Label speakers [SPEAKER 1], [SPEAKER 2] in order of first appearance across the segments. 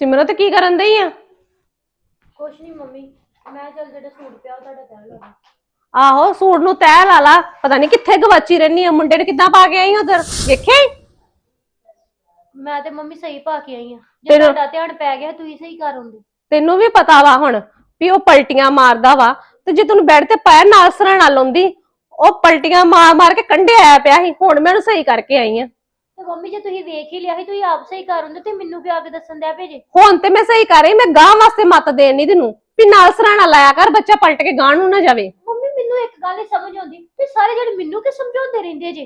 [SPEAKER 1] ਸਿਮਰਤ ਕੀ ਕਰਨ ਦਈ ਆ?
[SPEAKER 2] ਕੁਛ ਨਹੀਂ ਮੰਮੀ ਮੈਂ ਚੱਲ ਜਿਹੜਾ ਸੂਟ ਪਿਆ ਉਹ ਤੁਹਾਡਾ ਤੈਅ ਲਗਾ
[SPEAKER 1] ਆਹੋ ਸੂਟ ਨੂੰ ਤੈਅ ਲਾ ਲਾ। ਪਤਾ ਨਹੀਂ ਕਿੱਥੇ ਗਵਾਚੀ ਰਹਿਨੀ ਆ ਮੁੰਡੇ ਨੇ ਕਿੱਦਾਂ ਪਾ ਕੇ ਆਈ ਉਧਰ? ਵੇਖਿਆ ਈ?
[SPEAKER 2] ਮੈਂ ਤੇ ਮੰਮੀ ਸਹੀ ਪਾ ਕੇ ਆਈ ਆ। ਜੇ ਤੁਹਾਡਾ ਧਿਆਨ ਪੈ ਗਿਆ ਤੁਸੀਂ ਸਹੀ ਕਰ ਹੁੰਦੇ
[SPEAKER 1] ਤੈਨੂੰ ਵੀ ਪਤਾ ਵਾ ਹੁਣ ਵੀ ਉਹ ਪਲਟੀਆਂ ਮਾਰਦਾ ਵਾ। ਤੇ ਜੇ ਤੈਨੂੰ ਬੈੱਡ ਤੇ ਪਾਇਆ ਨਾਲ ਸਰਾਣਾ ਲਾਉਂਦੀ ਉਹ ਪਲਟੀਆਂ ਮਾਰ ਮਾਰ ਕੇ ਕੰਢੇ ਆਇਆ ਪਿਆ ਸੀ। ਹੁਣ ਮੈਂ ਉਹਨੂੰ ਸਹੀ ਕਰਕੇ ਆਈ ਆ।
[SPEAKER 2] ਤੇ ਮੰਮੀ ਜੇ ਤੁਸੀਂ ਵੇਖ ਹੀ ਲਿਆ ਸੀ ਤੁਸੀਂ ਆਪ ਸਹੀ ਕਰ ਹੁੰਦੇ ਤੇ ਮੈਨੂੰ ਵੀ ਆ ਕੇ ਦੱਸਣ ਦਿਆ ਭੇਜੇ?
[SPEAKER 1] ਹੁਣ ਤੇ ਮੈਂ ਸਹੀ ਕਰ ਰਹੀ ਮੈਂ ਗਾਂ ਵਾਸਤੇ ਮਤ ਦੇਣ ਨਹੀਂ ਤੈਨੂੰ ਵੀ ਨਾਲ ਸਰਾਣਾ ਲਾਇਆ ਕਰ ਬੱਚਾ ਪਲਟ ਕੇ ਗਾਂ ਨੂੰ ਨਾ ਜਾਵੇ।
[SPEAKER 2] ਮੰਮੀ ਮੈਨੂੰ ਇੱਕ ਗੱਲ ਨਹੀਂ ਸਮਝ ਆਉਂਦੀ ਤੇ ਸਾਰੇ ਜਿਹੜੇ ਮੈਨੂੰ ਕਿ ਸਮਝਾਉਂਦੇ ਰਹਿੰਦੇ ਜੇ?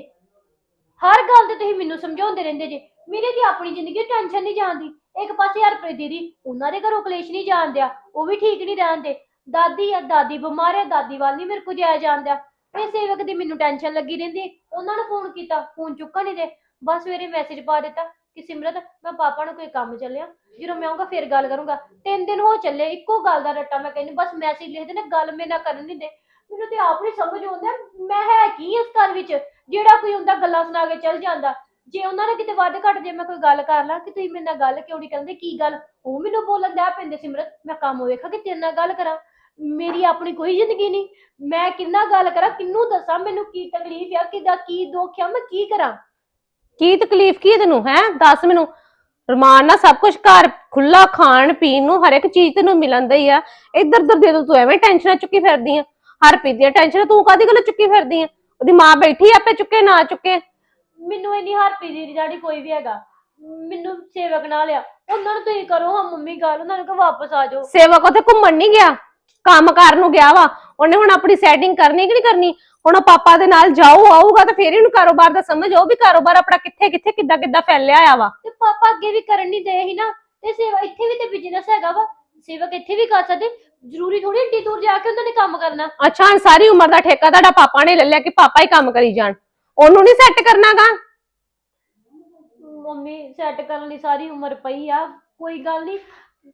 [SPEAKER 2] ਹਰ ਗੱਲ ਤੇ ਤੁਸੀਂ ਮੈਨੂੰ ਸਮਝਾਉਂਦੇ ਰਹਿੰਦੇ ਜੇ। ਮੇਰੇ ਦੀ ਆਪਣੀ ਜ਼ਿੰਦਗੀ ਟੈਨਸ਼ਨ ਨਹੀਂ ਜਾਂਦੀ ਇੱਕ ਪਾਸੇ ਹਰਪ੍ਰੀਤ ਦੀਦੀ ਉਹਨਾਂ ਦੇ ਘਰੋਂ ਕਲੇਸ਼ ਨਹੀਂ ਜਾਣਦਿਆ ਉਹ ਵੀ ਠੀਕ ਨਹੀਂ ਰਹਿੰਦੇ ਦਾਦੀ ਆ ਦਾਦੀ ਬਿਮਾਰ ਹੈ ਦਾਦੀ ਵੱਲ ਨਹੀਂ ਮੇਰੇ ਕੋ ਜਾਇਆ ਜਾਂਦਾ ਇਹ ਸੇਵਕ ਦੀ ਮੈਨੂੰ ਟੈਨਸ਼ਨ ਲੱਗੀ ਰਹਿੰਦੀ। ਉਹਨਾਂ ਨੂੰ ਫੋਨ ਕੀਤਾ ਫੋਨ ਚੁੱਕਾ ਨਹੀਂ ਦੇ। ਬਸ ਸਵੇਰੇ ਮੈਸੇਜ ਪਾ ਦਿੱਤਾ ਕਿ ਸਿਮਰਤ, ਮੈਂ ਪਾਪਾ ਨੂੰ ਕੋਈ ਕੰਮ ਚੱਲਿਆ। ਜਦੋਂ ਮੈਂ ਆਊਂਗਾ, ਫਿਰ ਗੱਲ ਕਰੂੰਗਾ। ਤਿੰਨ ਦਿਨ ਹੋ ਚੱਲੇ, ਇੱਕੋ ਗੱਲ ਦਾ ਰੱਟਾ ਮੈਂ ਕਹਿੰਦੀ, ਬਸ ਮੈਸੇਜ ਲਿਖ ਦੇਣਾ, ਗੱਲ ਮੇਰੇ ਨਾਲ ਕਰਨ ਨਹੀਂ ਦੇ। ਮੈਨੂੰ ਤੇ ਆਪ ਨਹੀਂ ਸਮਝ ਆਉਂਦਾ, ਮੈਂ ਹੈ ਕੀ ਇਸ ਘਰ ਵਿੱਚ? ਜਿਹੜਾ ਕੋਈ ਹੁੰਦਾ, ਗੱਲਾਂ ਸੁਣਾ ਕੇ ਚੱਲ ਜਾਂਦਾ। ਜੇ ਉਹਨਾਂ ਨੇ ਕਿਤੇ ਵੱਧ ਘੱਟ ਜੇ ਮੈਂ ਕੋਈ ਗੱਲ ਕਰ ਲਾਂ, ਕਿ ਤੁਸੀਂ ਮੇਰੇ ਨਾਲ ਗੱਲ ਕਿਉਂ ਨਹੀਂ ਕਰਦੇ, ਕੀ ਗੱਲ? ਉਹ ਮੈਨੂੰ ਬੋਲਣ ਦਾ ਪੈਂਦੇ, ਸਿਮਰਤ, ਮੈਂ ਕੰਮ ਵੇਖਾਂ ਕਿ ਤੇਰੇ ਨਾਲ ਗੱਲ ਕਰਾਂ। ਮੇਰੀ ਆਪਣੀ ਕੋਈ ਜ਼ਿੰਦਗੀ ਨਹੀਂ ਮੈਂ ਕਿੰਨਾ ਗੱਲ ਕਰਾਂ, ਕਿੰਨੂੰ ਦੱਸਾਂ ਮੈਨੂੰ ਕੀ ਤਕਲੀਫ ਆ, ਕਿਦਾ, ਕੀ ਦੁੱਖ ਆ, ਮੈਂ ਕੀ ਕਰਾਂ?
[SPEAKER 1] ਕੀ ਤਕਲੀਫ ਕੀ ਹੈ ਤੈਨੂੰ ਹੈ? ਦੱਸ ਮੈਨੂੰ। ਰਮਾਨ ਨਾਲ ਸਭ ਕੁਝ ਘਰ ਖੁੱਲਾ ਖਾਣ ਪੀਣ ਨੂੰ ਹਰ ਇੱਕ ਚੀਜ਼ ਤੈਨੂੰ ਮਿਲਣ ਦਈ ਆ। ਇੱਧਰ ਉੱਧਰ ਦੇ ਦੋ ਤੂੰ ਐਵੇਂ ਟੈਨਸ਼ਨਾਂ ਚੁੱਕੀ ਫਿਰਦੀ ਆ। ਹਰ ਪੀ ਦੀਆਂ ਟੈਨਸ਼ਨ ਤੂੰ ਕਾਦੀ ਗੱਲ ਚੁੱਕੀ ਫਿਰਦੀ ਆ? ਉਹਦੀ ਮਾਂ ਬੈਠੀ ਆਪੇ ਚੁੱਕੇ ਨਾ ਚੁੱਕੇ।
[SPEAKER 2] ਮੈਨੂੰ ਇੰਨੀ ਹਰਪੀ ਦੀ ਜਾੜੀ ਕੋਈ ਵੀ ਹੈਗਾ ਮੈਨੂੰ ਸੇਵਕ ਨਾਲ ਆ। ਉਹਨਾਂ ਨੂੰ ਤੁਸੀਂ ਕਰੋ ਹਾਂ ਮੰਮੀ ਗੱਲ ਉਹਨਾਂ ਨੂੰ ਕਹੋ ਵਾਪਸ ਆ ਜਾਓ।
[SPEAKER 1] ਸੇਵਕ ਉੱਥੇ ਘੁੰਮਣ ਨਹੀਂ ਗਿਆ। ਕੰਮ ਕਰਨ ਨੂੰ ਗਿਆ ਵਾ। ਉਹਨੇ ਹੁਣ ਆਪਣੀ ਸੈਟਿੰਗ ਕਰਨੀ ਕਿ ਨਹੀਂ ਕਰਨੀ? ਹੁਣ ਉਹ ਪਾਪਾ ਦੇ ਨਾਲ ਜਾਊ ਆਊਗਾ ਤਾਂ ਫੇਰ ਹੀ ਉਹਨੂੰ ਕਾਰੋਬਾਰ ਦਾ ਸਮਝ ਆਊ ਵੀ ਕਾਰੋਬਾਰ ਆਪਣਾ ਕਿੱਥੇ ਕਿੱਥੇ ਕਿੱਦਾਂ ਕਿੱਦਾਂ ਫੈਲਿਆ ਆ ਵਾ।
[SPEAKER 2] ਤੇ ਪਾਪਾ ਅੱਗੇ ਵੀ ਕਰਨ ਨਹੀਂ ਦੇ ਸੀ ਨਾ ਤੇ ਸੇਵਾ ਇੱਥੇ ਵੀ ਤੇ ਬਿਜ਼ਨਸ ਹੈਗਾ ਵਾ। ਸੇਵਕ ਇੱਥੇ ਵੀ ਕਰ ਸਕਦੇ ਜ਼ਰੂਰੀ ਥੋੜੀ ਏਡੀ ਦੂਰ ਜਾ ਕੇ ਉਹਨਾਂ ਨੇ ਕੰਮ ਕਰਨਾ।
[SPEAKER 1] ਅੱਛਾ ਹੁਣ ਸਾਰੀ ਉਮਰ ਦਾ ਠੇਕਾ ਤੁਹਾਡਾ ਪਾਪਾ ਨੇ ਲੈ ਲਿਆ ਕਿ ਪਾਪਾ ਹੀ ਕੰਮ ਕਰੀ ਜਾਣ। ਉਹਨੂੰ ਨਹੀਂ ਸੈੱਟ ਕਰਨਾਗਾ?
[SPEAKER 2] ਮੰਮੀ ਸੈੱਟ ਕਰਨ ਲਈ ਸਾਰੀ ਉਮਰ ਪਈ ਆ ਕੋਈ ਗੱਲ ਨਹੀਂ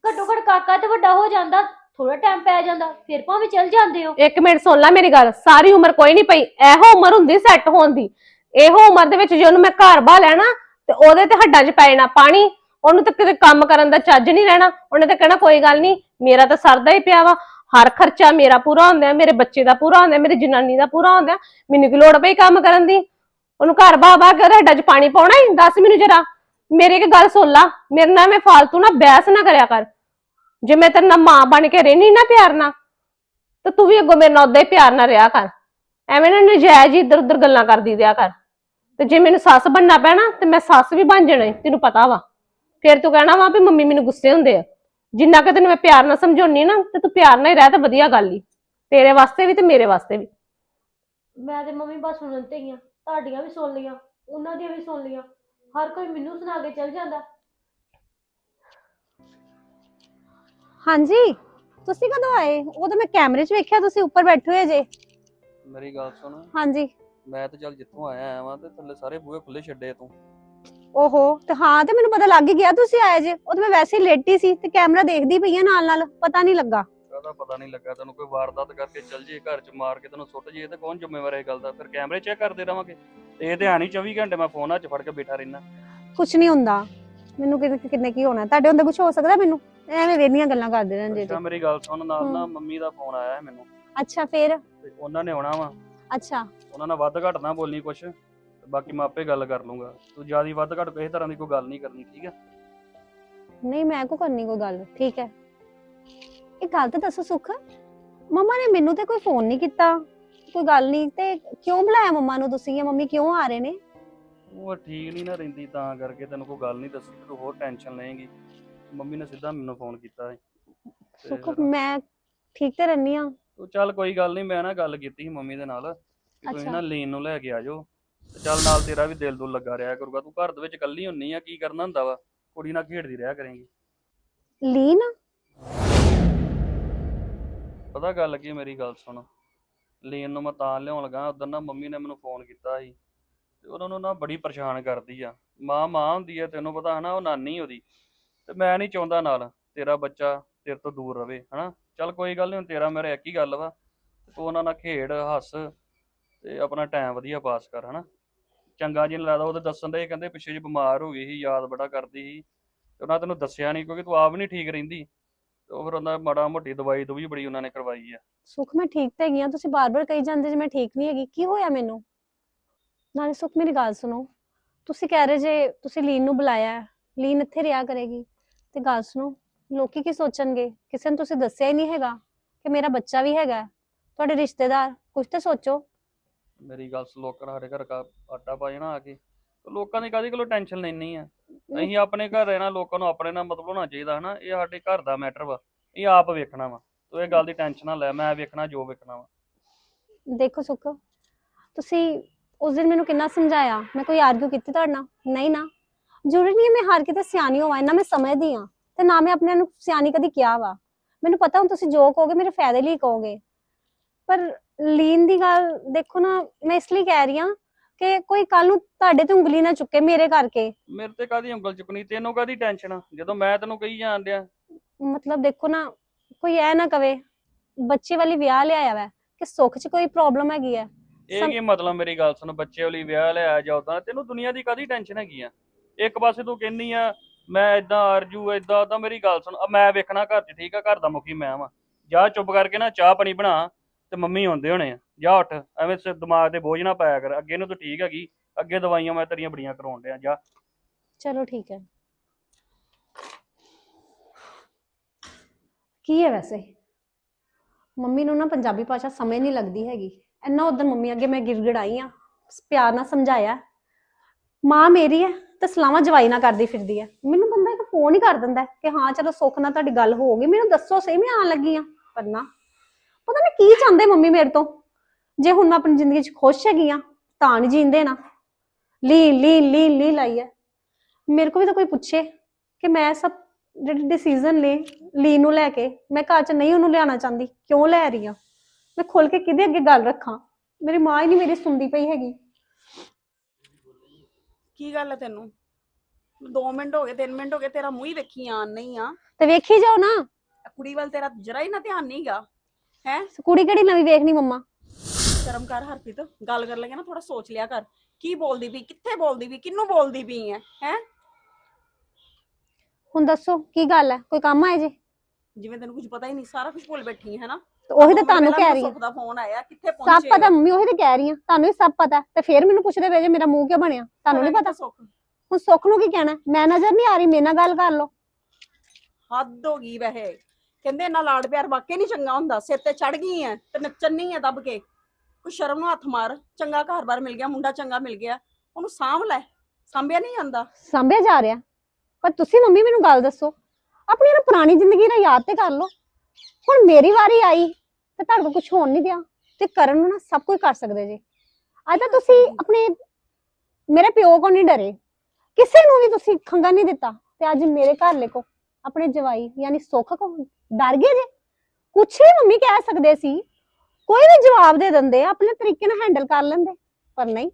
[SPEAKER 2] ਘੱਟੋ ਘੱਟ ਕਾਕਾ ਤੇ ਵੱਡਾ ਹੋ ਜਾਂਦਾ। ਥੋੜਾ ਟਾਈਮ ਪੈ ਜਾਂਦਾ, ਫਿਰ ਭਾਵੇਂ ਚੱਲ ਜਾਂਦੇ ਹੋ।
[SPEAKER 1] ਇੱਕ ਮਿੰਟ ਸੁਣ ਲੈ ਮੇਰੀ ਗੱਲ, ਸਾਰੀ ਉਮਰ ਕੋਈ ਨਹੀਂ ਪਈ, ਇਹੋ ਉਮਰ ਹੁੰਦੀ ਸੈੱਟ ਹੋਣ ਦੀ। ਇਹੋ ਉਮਰ ਦੇ ਵਿੱਚ ਜੇ ਉਹਨੂੰ ਮੈਂ ਘਰ ਬਾ ਲੈਣਾ, ਤੇ ਉਹਦੇ ਤੇ ਹੱਡਾਂ 'ਚ ਪੈ ਜਾਣਾ ਪਾਣੀ, ਉਹਨੂੰ ਤਾਂ ਕਿਤੇ ਕੰਮ ਕਰਨ ਦਾ ਚੱਜ ਨਹੀਂ ਰਹਿਣਾ। ਉਹਨੇ ਤਾਂ ਕਹਿਣਾ ਕੋਈ ਗੱਲ ਨਹੀਂ, ਮੇਰਾ ਤਾਂ ਸਰਦਾ ਹੀ ਪਿਆ ਵਾ। ਹਰ ਖਰਚਾ ਮੇਰਾ ਪੂਰਾ ਹੁੰਦਾ, ਮੇਰੇ ਬੱਚੇ ਦਾ ਪੂਰਾ ਹੁੰਦਾ, ਮੇਰੀ ਜਨਾਨੀ ਦਾ ਪੂਰਾ ਹੁੰਦਾ। ਮੈਨੂੰ ਕੀ ਲੋੜ ਪਈ ਕੰਮ ਕਰਨ ਦੀ? ਉਹਨੂੰ ਘਰ ਬਾ ਬਾ ਕੇ ਉਹਦੇ ਹੱਡਾਂ 'ਚ ਪਾਣੀ ਪਾਉਣਾ ਹੀ? ਦੱਸ ਮੈਨੂੰ ਜਰਾ। ਮੇਰੇ ਇੱਕ ਗੱਲ ਸੁਣ ਲਾ, ਮੇਰੇ ਨਾਲ ਮੈਂ ਫਾਲਤੂ ਨਾ ਬਹਿਸ ਨਾ ਕਰਿਆ ਕਰ। ਜੇ ਮੈਂ ਤੇਰੇ ਨਾਲ ਮਾਂ ਬਣ ਕੇ ਰਹਿਣੀ ਨਾ ਪਿਆਰ ਨਾਲ ਤੇ ਤੂੰ ਵੀ ਅੱਗੋਂ ਮੇਰੇ ਨਾਲ ਉਦਾਂ ਹੀ ਪਿਆਰ ਨਾਲ ਰਿਹਾ ਕਰ। ਐਵੇਂ ਨਾ ਨਜਾਇਜ਼ ਇੱਧਰ ਉੱਧਰ ਗੱਲਾਂ ਕਰਦੀ ਦਿਆ ਕਰ। ਤੇ ਜੇ ਮੈਨੂੰ ਸੱਸ ਬਣਨਾ ਪੈਣਾ ਤੇ ਮੈਂ ਸੱਸ ਵੀ ਬਣ ਜਾਣਾ ਈ, ਤੈਨੂੰ ਪਤਾ ਵਾ। ਫਿਰ ਤੂੰ ਕਹਿਣਾ ਵਾ ਵੀ ਮੰਮੀ ਮੈਨੂੰ ਗੁੱਸੇ ਹੁੰਦੇ ਆ। ਜਿੰਨਾ ਕਿ ਤੈਨੂੰ ਮੈਂ ਪਿਆਰ ਨਾਲ ਸਮਝਾਉਣੀ ਨਾ ਤੇ ਤੂੰ ਪਿਆਰ ਨਾਲ ਹੀ ਰਹਿ ਤੇ ਵਧੀਆ ਗੱਲ ਈ। ਤੇਰੇ ਵਾਸਤੇ ਵੀ ਤੇ ਮੇਰੇ ਵਾਸਤੇ ਵੀ।
[SPEAKER 2] ਮੈਂ ਤੇ ਮੰਮੀ ਬਸ ਸੁਣਨ ਤੇ ਹੀ ਆ ਤੁਹਾਡੀਆਂ ਵੀ ਸੁਣ ਲਈਆਂ ਉਹਨਾਂ ਦੀਆਂ ਵੀ ਸੁਣ ਲਈਆਂ। ਹਰ ਕੋਈ ਮੈਨੂੰ ਸੁਣਾ ਕੇ ਚੱਲ ਜਾਂਦਾ।
[SPEAKER 3] ਹਾਂਜੀ ਤੁਸੀਂ ਕਦੋਂ ਆਏ? ਉਹ ਤਾਂ ਮੈਂ ਕੈਮਰੇ 'ਚ ਵੇਖਿਆ ਤੁਸੀਂ ਉੱਪਰ ਬੈਠੇ ਹੋਏ ਜੇ।
[SPEAKER 4] ਮੇਰੀ ਗੱਲ ਸੁਣ।
[SPEAKER 3] ਹਾਂਜੀ।
[SPEAKER 4] ਮੈਂ ਤਾਂ ਚੱਲ ਜਿੱਥੋਂ ਆਇਆ ਆਇਆ ਵਾਂ ਤੇ ਥੱਲੇ ਸਾਰੇ ਬੂਹੇ ਖੁੱਲੇ ਛੱਡੇ ਤੂੰ।
[SPEAKER 3] ਓਹੋ ਤੇ ਹਾਂ ਤੇ ਮੈਨੂੰ ਪਤਾ ਲੱਗ ਹੀ ਗਿਆ ਤੁਸੀਂ ਆਏ ਜੇ। ਉਹ ਤਾਂ ਮੈਂ ਵੈਸੇ ਹੀ ਲੇਟੀ ਸੀ ਤੇ ਕੈਮਰਾ ਦੇਖਦੀ ਪਈ ਆ ਨਾਲ ਨਾਲ ਪਤਾ ਨਹੀਂ ਲੱਗਾ।
[SPEAKER 4] ਕਾਹਦਾ ਪਤਾ ਨਹੀਂ ਲੱਗਾ ਤੈਨੂੰ ਕੋਈ ਵਾਰਦਾਤ ਕਰਕੇ ਚੱਲ ਜੇ ਘਰ 'ਚ ਮਾਰ ਕੇ ਤੈਨੂੰ ਸੁੱਟ ਜੇ ਤੇ ਕੌਣ ਜ਼ਿੰਮੇਵਾਰ ਹੈ ਗੱਲ ਦਾ? ਫਿਰ ਕੈਮਰੇ ਚੈੱਕ ਕਰਦੇ ਰਵਾਂਗੇ। ਤੇ ਇਹ ਧਿਆਨ ਹੀ 24 ਘੰਟੇ ਮੈਂ ਫੋਨ 'ਚ ਫੜ ਕੇ ਬੈਠਾ ਰਹਿਣਾ
[SPEAKER 3] ਕੁਝ ਨਹੀਂ ਹੁੰਦਾ। ਮੈਨੂੰ ਕਿੰਨੇ ਕਿੰਨੇ ਕੀ ਹੋਣਾ ਤੁਹਾਡੇ ਹੁੰਦੇ ਕੁਝ ਹੋ ਸਕਦਾ ਮੈਨੂੰ? ਐਵੇਂ ਵੇਨੀਆਂ ਗੱਲਾਂ ਕਰਦੇ ਰਹਿੰਦੇ
[SPEAKER 4] ਅੱਛਾ
[SPEAKER 3] ਜੇ।
[SPEAKER 4] ਮੇਰੀ ਗੱਲ ਸੁਣ ਨਾਲ ਨਾ। ਮੰਮੀ ਦਾ ਫੋਨ ਆਇਆ ਹੈ ਮੈਨੂੰ।
[SPEAKER 3] ਅੱਛਾ ਫੇਰ?
[SPEAKER 4] ਤੇ ਉਹਨਾਂ ਨੇ ਆਉਣਾ ਵਾ।
[SPEAKER 3] ਅੱਛਾ।
[SPEAKER 4] ਉਹਨਾਂ ਨਾਲ ਵੱਧ ਘੱਟ ਨਾ ਬੋਲਣੀ ਕੁਛ ਤੇ ਬਾਕੀ ਮੈਂ ਆਪੇ ਗੱਲ ਕਰ ਲੂੰਗਾ। ਤੂੰ ਜਿਆਦੀ ਵੱਧ ਘੱਟ ਕਿਸੇ ਤਰ੍ਹਾਂ ਦੀ ਕੋਈ ਗੱਲ ਨਹੀਂ ਕਰਨੀ ਠੀਕ ਹੈ
[SPEAKER 3] ਨਹੀਂ ਮੈਂ ਕੋ ਕਰਨੀ ਕੋਈ ਗੱਲ? ਠੀਕ ਹੈ। ਇਹ ਗੱਲ ਤਾਂ ਦੱਸੋ ਸੁੱਖ ਮੰਮਾ ਨੇ ਮੈਨੂੰ ਤੇ ਕੋਈ ਫੋਨ ਨਹੀਂ ਕੀਤਾ ਕੋਈ ਗੱਲ ਨਹੀਂ ਤੇ ਕਿਉਂ ਬੁਲਾਇਆ ਮੰਮਾ ਨੂੰ ਤੁਸੀਂ? ਜਾਂ ਮੰਮੀ ਕਿਉਂ ਆ ਰਹੇ ਨੇ?
[SPEAKER 4] ਉਹ ਠੀਕ ਨਹੀਂ ਨਾ ਰਹਿੰਦੀ ਤਾਂ ਕਰਕੇ ਤੈਨੂੰ ਕੋਈ ਗੱਲ ਨਹੀਂ ਦੱਸੀ ਤੇ ਹੋਰ ਟੈਨਸ਼ਨ ਲਏਂਗੀ। ਮੰਮੀ ਨੇ ਸਿੱਧਾ ਮੈਨੂੰ ਫੋਨ ਕੀਤਾ ਹੈ ਤੇ
[SPEAKER 3] ਸੁੱਖ
[SPEAKER 4] ਫਿਰ-
[SPEAKER 3] ਮੈਂ ਠੀਕ ਤੇ ਰਹਿਨੀ ਆ
[SPEAKER 4] ਤੂੰ ਚੱਲ ਕੋਈ ਗੱਲ ਨਹੀਂ ਮੈਂ ਨਾ ਗੱਲ ਕੀਤੀ ਸੀ ਮੰਮੀ ਦੇ ਨਾਲ ਕਿ ਤੁਸੀਂ
[SPEAKER 3] ਅੱਛਾ।
[SPEAKER 4] ਨਾ ਲੀਨ ਨੂੰ ਲੈ ਕੇ ਆ ਜਾਓ। ਤੇ ਚੱਲ ਨਾਲ ਤੇਰਾ ਵੀ ਦਿਲ ਦੁਲ ਲੱਗਾ ਰਿਹਾ ਕਰੂਗਾ ਤੂੰ ਘਰ ਦੇ ਵਿੱਚ ਇਕੱਲੀ ਹੁੰਨੀ ਆ ਕੀ ਕਰਨਾ ਹੁੰਦਾ ਵਾ? ਕੁੜੀ ਨਾਲ ਖੇਡਦੀ ਰਿਹਾ ਕਰੇਂਗੀ।
[SPEAKER 3] ਲੀਨ?
[SPEAKER 4] ਪਤਾ ਗੱਲ ਕੀ ਮੇਰੀ ਗੱਲ ਸੁਣ। ਲੀਨ ਨੂੰ ਮੈਂ ਤਾਂ ਲਿਆਉਣ ਲੱਗਾ ਉਦੋਂ ਨਾ ਮੰਮੀ ਨੇ ਮੈਨੂੰ ਫੋਨ ਕੀਤਾ ਸੀ। ਤੇ ਉਹਨਾਂ ਨੂੰ ਨਾ ਬੜੀ ਪਰੇਸ਼ਾਨ ਕਰਦੀ ਆ। ਮਾਂ ਮਾਂ ਹੁੰਦੀ ਆ, ਤੈਨੂੰ ਪਤਾ ਹਨਾ, ਉਹ ਨਾਨੀ ਉਹਦੀ। ਤੇ ਮੈਂ ਨਹੀਂ ਚਾਹੁੰਦਾ ਨਾਲ, ਤੇਰਾ ਬੱਚਾ ਤੇਰੇ ਤੋਂ ਦੂਰ ਰਵੇ, ਹਨਾ। ਚੱਲ ਕੋਈ ਗੱਲ ਨਹੀਂ ਹੁਣ ਤੇਰਾ ਮੇਰਾ ਇੱਕ ਹੀ ਗੱਲ ਵਾ। ਤੂੰ ਉਹਨਾਂ ਨਾਲ ਖੇਡ, ਹੱਸ ਤੇ ਆਪਣਾ ਟਾਈਮ ਵਧੀਆ ਪਾਸ ਕਰ, ਹਨਾ। ਚੰਗਾ ਜੀ ਲੱਗਦਾ ਉਹਦੇ ਦੱਸਣ ਦੇ ਕਹਿੰਦੇ ਪਿੱਛੇ ਜੀ ਬਿਮਾਰ ਹੋ ਗਈ ਸੀ, ਯਾਦ ਬੜਾ ਕਰਦੀ ਸੀ। ਤੇ ਉਹਨਾਂ ਤੈਨੂੰ ਦੱਸਿਆ ਨਹੀਂ ਕਿਉਂਕਿ ਤੂੰ ਆਪ ਨਹੀਂ ਠੀਕ ਰਹਿੰਦੀ। ਤੇ ਉਹ ਫਿਰ ਉਹਨਾਂ ਮਾੜਾ ਮੋਟੀ ਦਵਾਈ ਦਵਾਈ ਬੜੀ ਉਹਨਾਂ ਨੇ ਕਰਵਾਈ ਆ।
[SPEAKER 3] ਸੁਖ, ਮੈਂ ਠੀਕ ਤਾਂ ਹੈਗੀ ਆ। ਤੁਸੀਂ ਬਾਰ-ਬਾਰ ਕਹੀ ਜਾਂਦੇ ਜੇ ਮੈਂ ਠੀਕ ਨਹੀਂ ਹੈਗੀ। ਕੀ ਹੋਇਆ ਮੈਨੂੰ? ਨਾਲੇ ਸੁਖ ਮੇਰੀ ਗੱਲ ਸੁਣੋ। ਤੁਸੀਂ ਕਹਿ ਰਹੇ ਜੇ ਤੁਸੀਂ ਲੀਨ ਨੂੰ ਬੁਲਾਇਆ ਹੈ, ਲੀਨ ਇੱਥੇ ਰਿਹਾ ਕਰੇਗੀ। ਤੇ ਗੱਲ ਸੁਣੋ ਲੋਕੀ ਕੀ ਸੋਚਣਗੇ? ਕਿਸੇ ਨੂੰ ਤੁਸੀਂ ਦੱਸਿਆ ਹੀ ਨਹੀਂ ਹੈਗਾ ਕਿ ਮੇਰਾ ਬੱਚਾ ਵੀ ਹੈਗਾ ਹੈ। ਤੁਹਾਡੇ ਰਿਸ਼ਤੇਦਾਰ ਕੁਝ ਤੇ ਸੋਚੋ।
[SPEAKER 4] ਮੇਰੀ ਗੱਲ ਸੁਣ ਲੋਕਾਂ ਸਾਡੇ ਘਰ ਕਾ ਆਟਾ ਪਾ ਜਾਣਾ ਆ ਕੇ। ਤੇ ਲੋਕਾਂ ਦੀ ਕਾਹਦੀ ਕੋਲੋਂ ਟੈਨਸ਼ਨ ਲੈਣੀ ਆ? ਅਸੀਂ ਆਪਣੇ ਘਰ ਰਹਿਣਾ ਲੋਕਾਂ ਨੂੰ ਆਪਣੇ ਨਾਲ ਮਤਲਬ ਹੋਣਾ ਚਾਹੀਦਾ ਹਨਾ। ਇਹ ਸਾਡੇ ਘਰ ਦਾ ਮੈਟਰ ਵਾ। ਇਹ ਆਪ ਵੇਖਣਾ ਵਾ। ਤੂੰ ਇਹ ਗੱਲ ਦੀ ਟੈਨਸ਼ਨ ਨਾ ਲੈ ਮੈਂ ਵੇਖਣਾ ਜੋ ਵੇਖਣਾ ਵਾ।
[SPEAKER 3] ਦੇਖੋ ਸੁਖ ਤੁਸੀਂ ਉਸ ਦਿਨ ਮੈਨੂੰ ਕਿੰਨਾ ਸਮਝਾਇਆ? ਮੈਂ ਕੋਈ ਆਰਗੂ ਕੀਤੀ ਤੁਹਾਡੇ ਨਾਲ? ਨਹੀਂ ਨਾ। ਜ਼ਰੂਰੀ ਨਹੀਂ ਹੈ ਮੈਂ ਹਾਰ ਕੇ ਤੇ ਸਿਆਣੀ ਹੋਵਾਂ ਇੰਨਾ ਮੈਂ ਸਮਝਦੀ ਹਾਂ। ਤੇ ਨਾ ਮੈਂ ਆਪਣੇ ਨੂੰ ਸਿਆਣੀ ਕਦੀ ਕਿਹਾ ਵਾ। ਮੈਨੂੰ ਪਤਾ ਹੁਣ ਤੁਸੀਂ ਜੋ ਕਹੋਗੇ ਮੇਰੇ ਫਾਇਦੇ ਲਈ ਕਹੋਗੇ। ਪਰ ਲੀਨ ਦੀ ਗੱਲ ਦੇਖੋ ਨਾ ਮੈਂ ਇਸ ਲਈ ਕਹਿ ਰਹੀ ਹਾਂ ਕਿ ਕੋਈ ਕੱਲ ਨੂੰ ਤੁਹਾਡੇ ਤੇ ਉਂਗਲੀ ਨਾ ਚੁੱਕੇ ਮੇਰੇ ਕਰਕੇ।
[SPEAKER 4] ਮੇਰੇ ਤੇ ਕਾਦੀ ਉਂਗਲ ਚੁੱਕਣੀ? ਤੈਨੂੰ ਕਾਦੀ ਟੈਨਸ਼ਨ ਆ? ਜਦੋਂ ਮੈਂ ਤੈਨੂੰ ਕਹੀ ਜਾਣ ਡਿਆ।
[SPEAKER 3] ਮਤਲਬ ਦੇਖੋ ਨਾ ਕੋਈ ਐ ਨਾ ਕਵੇ ਬੱਚੇ ਵਾਲੀ ਵਿਆਹ ਲਿਆਇਆ ਵਾ ਕਿ ਸੁੱਖ 'ਚ ਕੋਈ ਪ੍ਰੋਬਲਮ ਹੈਗੀ ਹੈ
[SPEAKER 4] ਇਹ ਕੀ ਮਤਲਬ ਮੇਰੀ ਗੱਲ ਸੁਣ ਬੱਚੇ ਵਾਲੀ ਵਿਆਹ ਲਿਆ ਜਾ ਉਦਾਂ ਤੈਨੂੰ ਦੁਨੀਆ ਦੀ ਕਾਦੀ ਟੈਨਸ਼ਨ ਹੈਗੀ ਆ? ਇੱਕ ਪਾਸੇ ਤੂੰ ਕਹਿੰਨੀ ਆ ਮੈਂ ਇਦਾਂ ਅਰਜੂ ਇਦਾਂ ਤਾਂ ਮੇਰੀ ਗੱਲ ਸੁਣ ਆ ਮੈਂ ਵੇਖਣਾ ਘਰ 'ਚ ਠੀਕ ਆ ਘਰ ਦਾ ਮੁਖੀ ਮੈਂ ਵਾਂ। ਜਾ ਚੁੱਪ ਕਰਕੇ ਨਾ ਚਾਹ ਪਾਣੀ ਬਣਾ ਤੇ ਮੰਮੀ ਆਉਂਦੇ ਹੋਣੇ ਆ। ਜਾ ਉੱਠ ਐਵੇਂ ਸਿਰ ਦਿਮਾਗ ਤੇ ਬੋਝ ਨਾ ਪਾਇਆ ਕਰ ਅੱਗੇ ਨੂੰ ਤੂੰ ਠੀਕ ਹੈਗੀ ਅੱਗੇ ਦਵਾਈਆਂ ਮੈਂ ਤੇਰੀਆਂ ਬੜੀਆਂ ਕਰਾਉਣ ਡਿਆ ਜਾ।
[SPEAKER 3] ਚਲੋ ਠੀਕ ਹੈ। ਕੀ ਹੈ ਵੈਸੇ? ਮੰਮੀ ਨੂੰ ਨਾ ਪੰਜਾਬੀ ਭਾਸ਼ਾ ਸਮਝ ਨਹੀਂ ਲੱਗਦੀ ਹੈਗੀ। ਇੰਨਾ ਉਦੋਂ ਮੰਮੀ ਅੱਗੇ ਮੈਂ ਗਿੜਗੜਾਈ ਆ, ਪਿਆਰ ਨਾਲ ਸਮਝਾਇਆ। ਮਾਂ ਮੇਰੀ ਹੈ ਤੇ ਸਲਾਵਾਂ ਜਵਾਈ ਨਾ ਕਰਦੀ ਫਿਰਦੀ ਹੈ ਮੈਨੂੰ ਬੰਦਾ ਇੱਕ ਫੋਨ ਹੀ ਕਰ ਦਿੰਦਾ ਹੈ ਕਿ ਹਾਂ, ਚਲੋ ਸੁੱਖ ਨਾਲ ਤੁਹਾਡੀ ਗੱਲ ਹੋ ਗਈ, ਮੈਨੂੰ ਦੱਸੋ ਸਹੀ, ਮੈਂ ਆਉਣ ਲੱਗੀ ਆ। ਪਰ ਨਾ, ਪਤਾ ਨਹੀਂ ਕੀ ਚਾਹੁੰਦੇ ਮੰਮੀ ਮੇਰੇ ਤੋਂ। ਜੇ ਹੁਣ ਮੈਂ ਆਪਣੀ ਜ਼ਿੰਦਗੀ 'ਚ ਖੁਸ਼ ਹੈਗੀ ਆ, ਤਾਂ ਨਹੀਂ ਜੀਂਦੇ ਨਾ ਲੀ ਲੀ ਲੀ ਲੀ ਲਾਈ ਹੈ ਮੇਰੇ ਕੋ ਵੀ ਤਾਂ ਕੋਈ ਪੁੱਛੇ ਕਿ ਮੈਂ ਸਭ ਜਿਹੜੇ ਡਿਸੀਜਨ ਲੈ ਲੀ ਨੂੰ ਲੈ ਕੇ, ਮੈਂ ਘਰ 'ਚ ਨਹੀਂ ਉਹਨੂੰ ਲਿਆਉਣਾ ਚਾਹੁੰਦੀ, ਕਿਉਂ ਲੈ ਰਹੀ ਆ? ਮੈਂ ਖੁੱਲ ਕੇ ਕਿਹਦੇ ਅੱਗੇ ਗੱਲ ਰੱਖਾਂ? ਮੇਰੀ ਮਾਂ ਹੀ ਨਹੀਂ ਮੇਰੀ ਸੁਣਦੀ ਪਈ ਹੈਗੀ।
[SPEAKER 5] ਕੀ ਗੱਲ ਹੈ ਤੈਨੂੰ? 2 ਮਿੰਟ ਹੋ ਗਏ 3 ਮਿੰਟ ਹੋ ਗਏ ਤੇਰਾ ਮੂੰਹ ਹੀ ਵੇਖੀ ਆਣ ਨਹੀਂ ਆ।
[SPEAKER 3] ਤੇ ਵੇਖੀ ਜਾਓ ਨਾ।
[SPEAKER 5] ਕੁੜੀ ਵੱਲ ਤੇਰਾ ਜਰਾ ਹੀ ਨਾ ਧਿਆਨ ਨਹੀਂਗਾ ਹੈ?
[SPEAKER 3] ਕੁੜੀ ਕਿਹੜੀ ਨਵੀਂ ਵੇਖਣੀ ਮੰਮਾ?
[SPEAKER 5] ਸ਼ਰਮ ਕਰ ਹਰਪ੍ਰੀਤ ਗੱਲ ਕਰ ਲੱਗੇ ਨਾ ਥੋੜਾ ਸੋਚ ਲਿਆ ਕਰ। ਕੀ ਬੋਲਦੀ ਵੀ ਕਿੱਥੇ ਬੋਲਦੀ ਵੀ ਕਿੰਨੂੰ ਬੋਲਦੀ ਵੀ ਹੈ ਹੈ?
[SPEAKER 3] ਹੁਣ ਦੱਸੋ ਕੀ ਗੱਲ ਹੈ ਕੋਈ ਕੰਮ ਆਏ ਜੇ?
[SPEAKER 5] ਜਿਵੇਂ ਤੈਨੂੰ ਕੁਝ ਪਤਾ ਹੀ ਨਹੀਂ ਸਾਰਾ ਕੁਝ ਭੁੱਲ ਬੈਠੀ ਹੈ ਨਾ
[SPEAKER 3] ਤੇ ਉਹੀ ਤਾਂ ਤੁਹਾਨੂੰ ਕਹਿ ਰਹੀ ਹਾਂ
[SPEAKER 5] ਸੁੱਖ ਦਾ ਫੋਨ ਆਇਆ ਕਿੱਥੇ
[SPEAKER 3] ਸਭ
[SPEAKER 5] ਪਹੁੰਚੇ
[SPEAKER 3] ਪਤਾ ਮੰਮੀ ਉਹੀ ਤਾਂ ਕਹਿ ਰਹੀ ਹਾਂ ਤੁਹਾਨੂੰ ਵੀ ਸਭ ਪਤਾ ਤੇ ਫਿਰ ਮੈਨੂੰ ਪੁੱਛਦੇ ਜੇ ਮੇਰਾ ਮੂੰਹ ਕਿਉਂ ਬਣਿਆ ਤੁਹਾਨੂੰ ਨਹੀਂ ਪਤਾ
[SPEAKER 5] ਸੁੱਖ।
[SPEAKER 3] ਹੁਣ ਸੁੱਖ ਨੂੰ ਕੀ ਕਹਿਣਾ ਮੈਂ ਨਜ਼ਰ ਨਹੀਂ ਆ ਰਹੀ ਮੇਰੇ ਨਾਲ ਗੱਲ ਕਰ ਲਓ।
[SPEAKER 5] ਹੱਦ ਹੋ ਗਈ ਵੈਸੇ। ਕਹਿੰਦੇ ਨਾ ਲਾੜ ਪਿਆਰ ਵਾਕੇ ਨਹੀਂ ਚੰਗਾ ਹੁੰਦਾ ਸਿਰ ਤੇ ਚੜ ਗਈ ਐ ਤੇ ਨੱਚਣ ਐ ਦੱਬ ਕੇ। ਕੋਈ ਸ਼ਰਮ ਨੂੰ ਹੱਥ ਮਾਰ ਚੰਗਾ ਘਰ-ਬਾਰ ਮਿਲ ਗਿਆ ਮੁੰਡਾ ਚੰਗਾ ਮਿਲ ਗਿਆ ਉਹਨੂੰ ਸਾਂਭ ਲੈ ਸਾਂਭਿਆ ਨਹੀਂ ਜਾਂਦਾ।
[SPEAKER 3] ਸਾਂਭਿਆ ਜਾ ਰਿਹਾ। ਪਰ ਤੁਸੀਂ ਮੰਮੀ ਮੈਨੂੰ ਗੱਲ ਦੱਸੋ ਆਪਣੀ ਪੁਰਾਣੀ ਜ਼ਿੰਦਗੀ ਨਾਲ ਯਾਦ ਤੇ ਕਰ ਲਓ। ਹੁਣ ਮੇਰੀ ਵਾਰੀ ਆਈ ਤੇ ਤੁਹਾਡੇ ਕੋਲ ਕੁਝ ਹੋਣ ਨਹੀਂ ਦਿਆ ਤੇ ਕਰਨ ਨੂੰ ਨਾ ਸਭ ਕੁਝ ਕਰ ਸਕਦੇ ਜੀ। ਅੱਜ ਤਾਂ ਤੁਸੀਂ ਆਪਣੇ ਮੇਰੇ ਪਿਓ ਕੋ ਨਹੀਂ ਡਰੇ। ਕਿਸੇ ਨੂੰ ਵੀ ਤੁਸੀਂ ਖੰਗਾ ਨਹੀਂ ਦਿੱਤਾ ਤੇ ਅੱਜ ਮੇਰੇ ਘਰ ਲੈ ਕੋ ਆਪਣੇ ਜਵਾਈ ਯਾਨੀ ਸੁੱਖ ਕੋ ਡਰ ਗਏ ਜੇ। ਕੁਛ ਵੀ ਮੰਮੀ ਕਹਿ ਸਕਦੇ ਸੀ ਕੋਈ ਵੀ ਜਵਾਬ ਦੇ ਦਿੰਦੇ ਆਪਣੇ ਤਰੀਕੇ ਨਾਲ ਹੈਂਡਲ ਕਰ ਲੈਂਦੇ ਪਰ ਨਹੀਂ।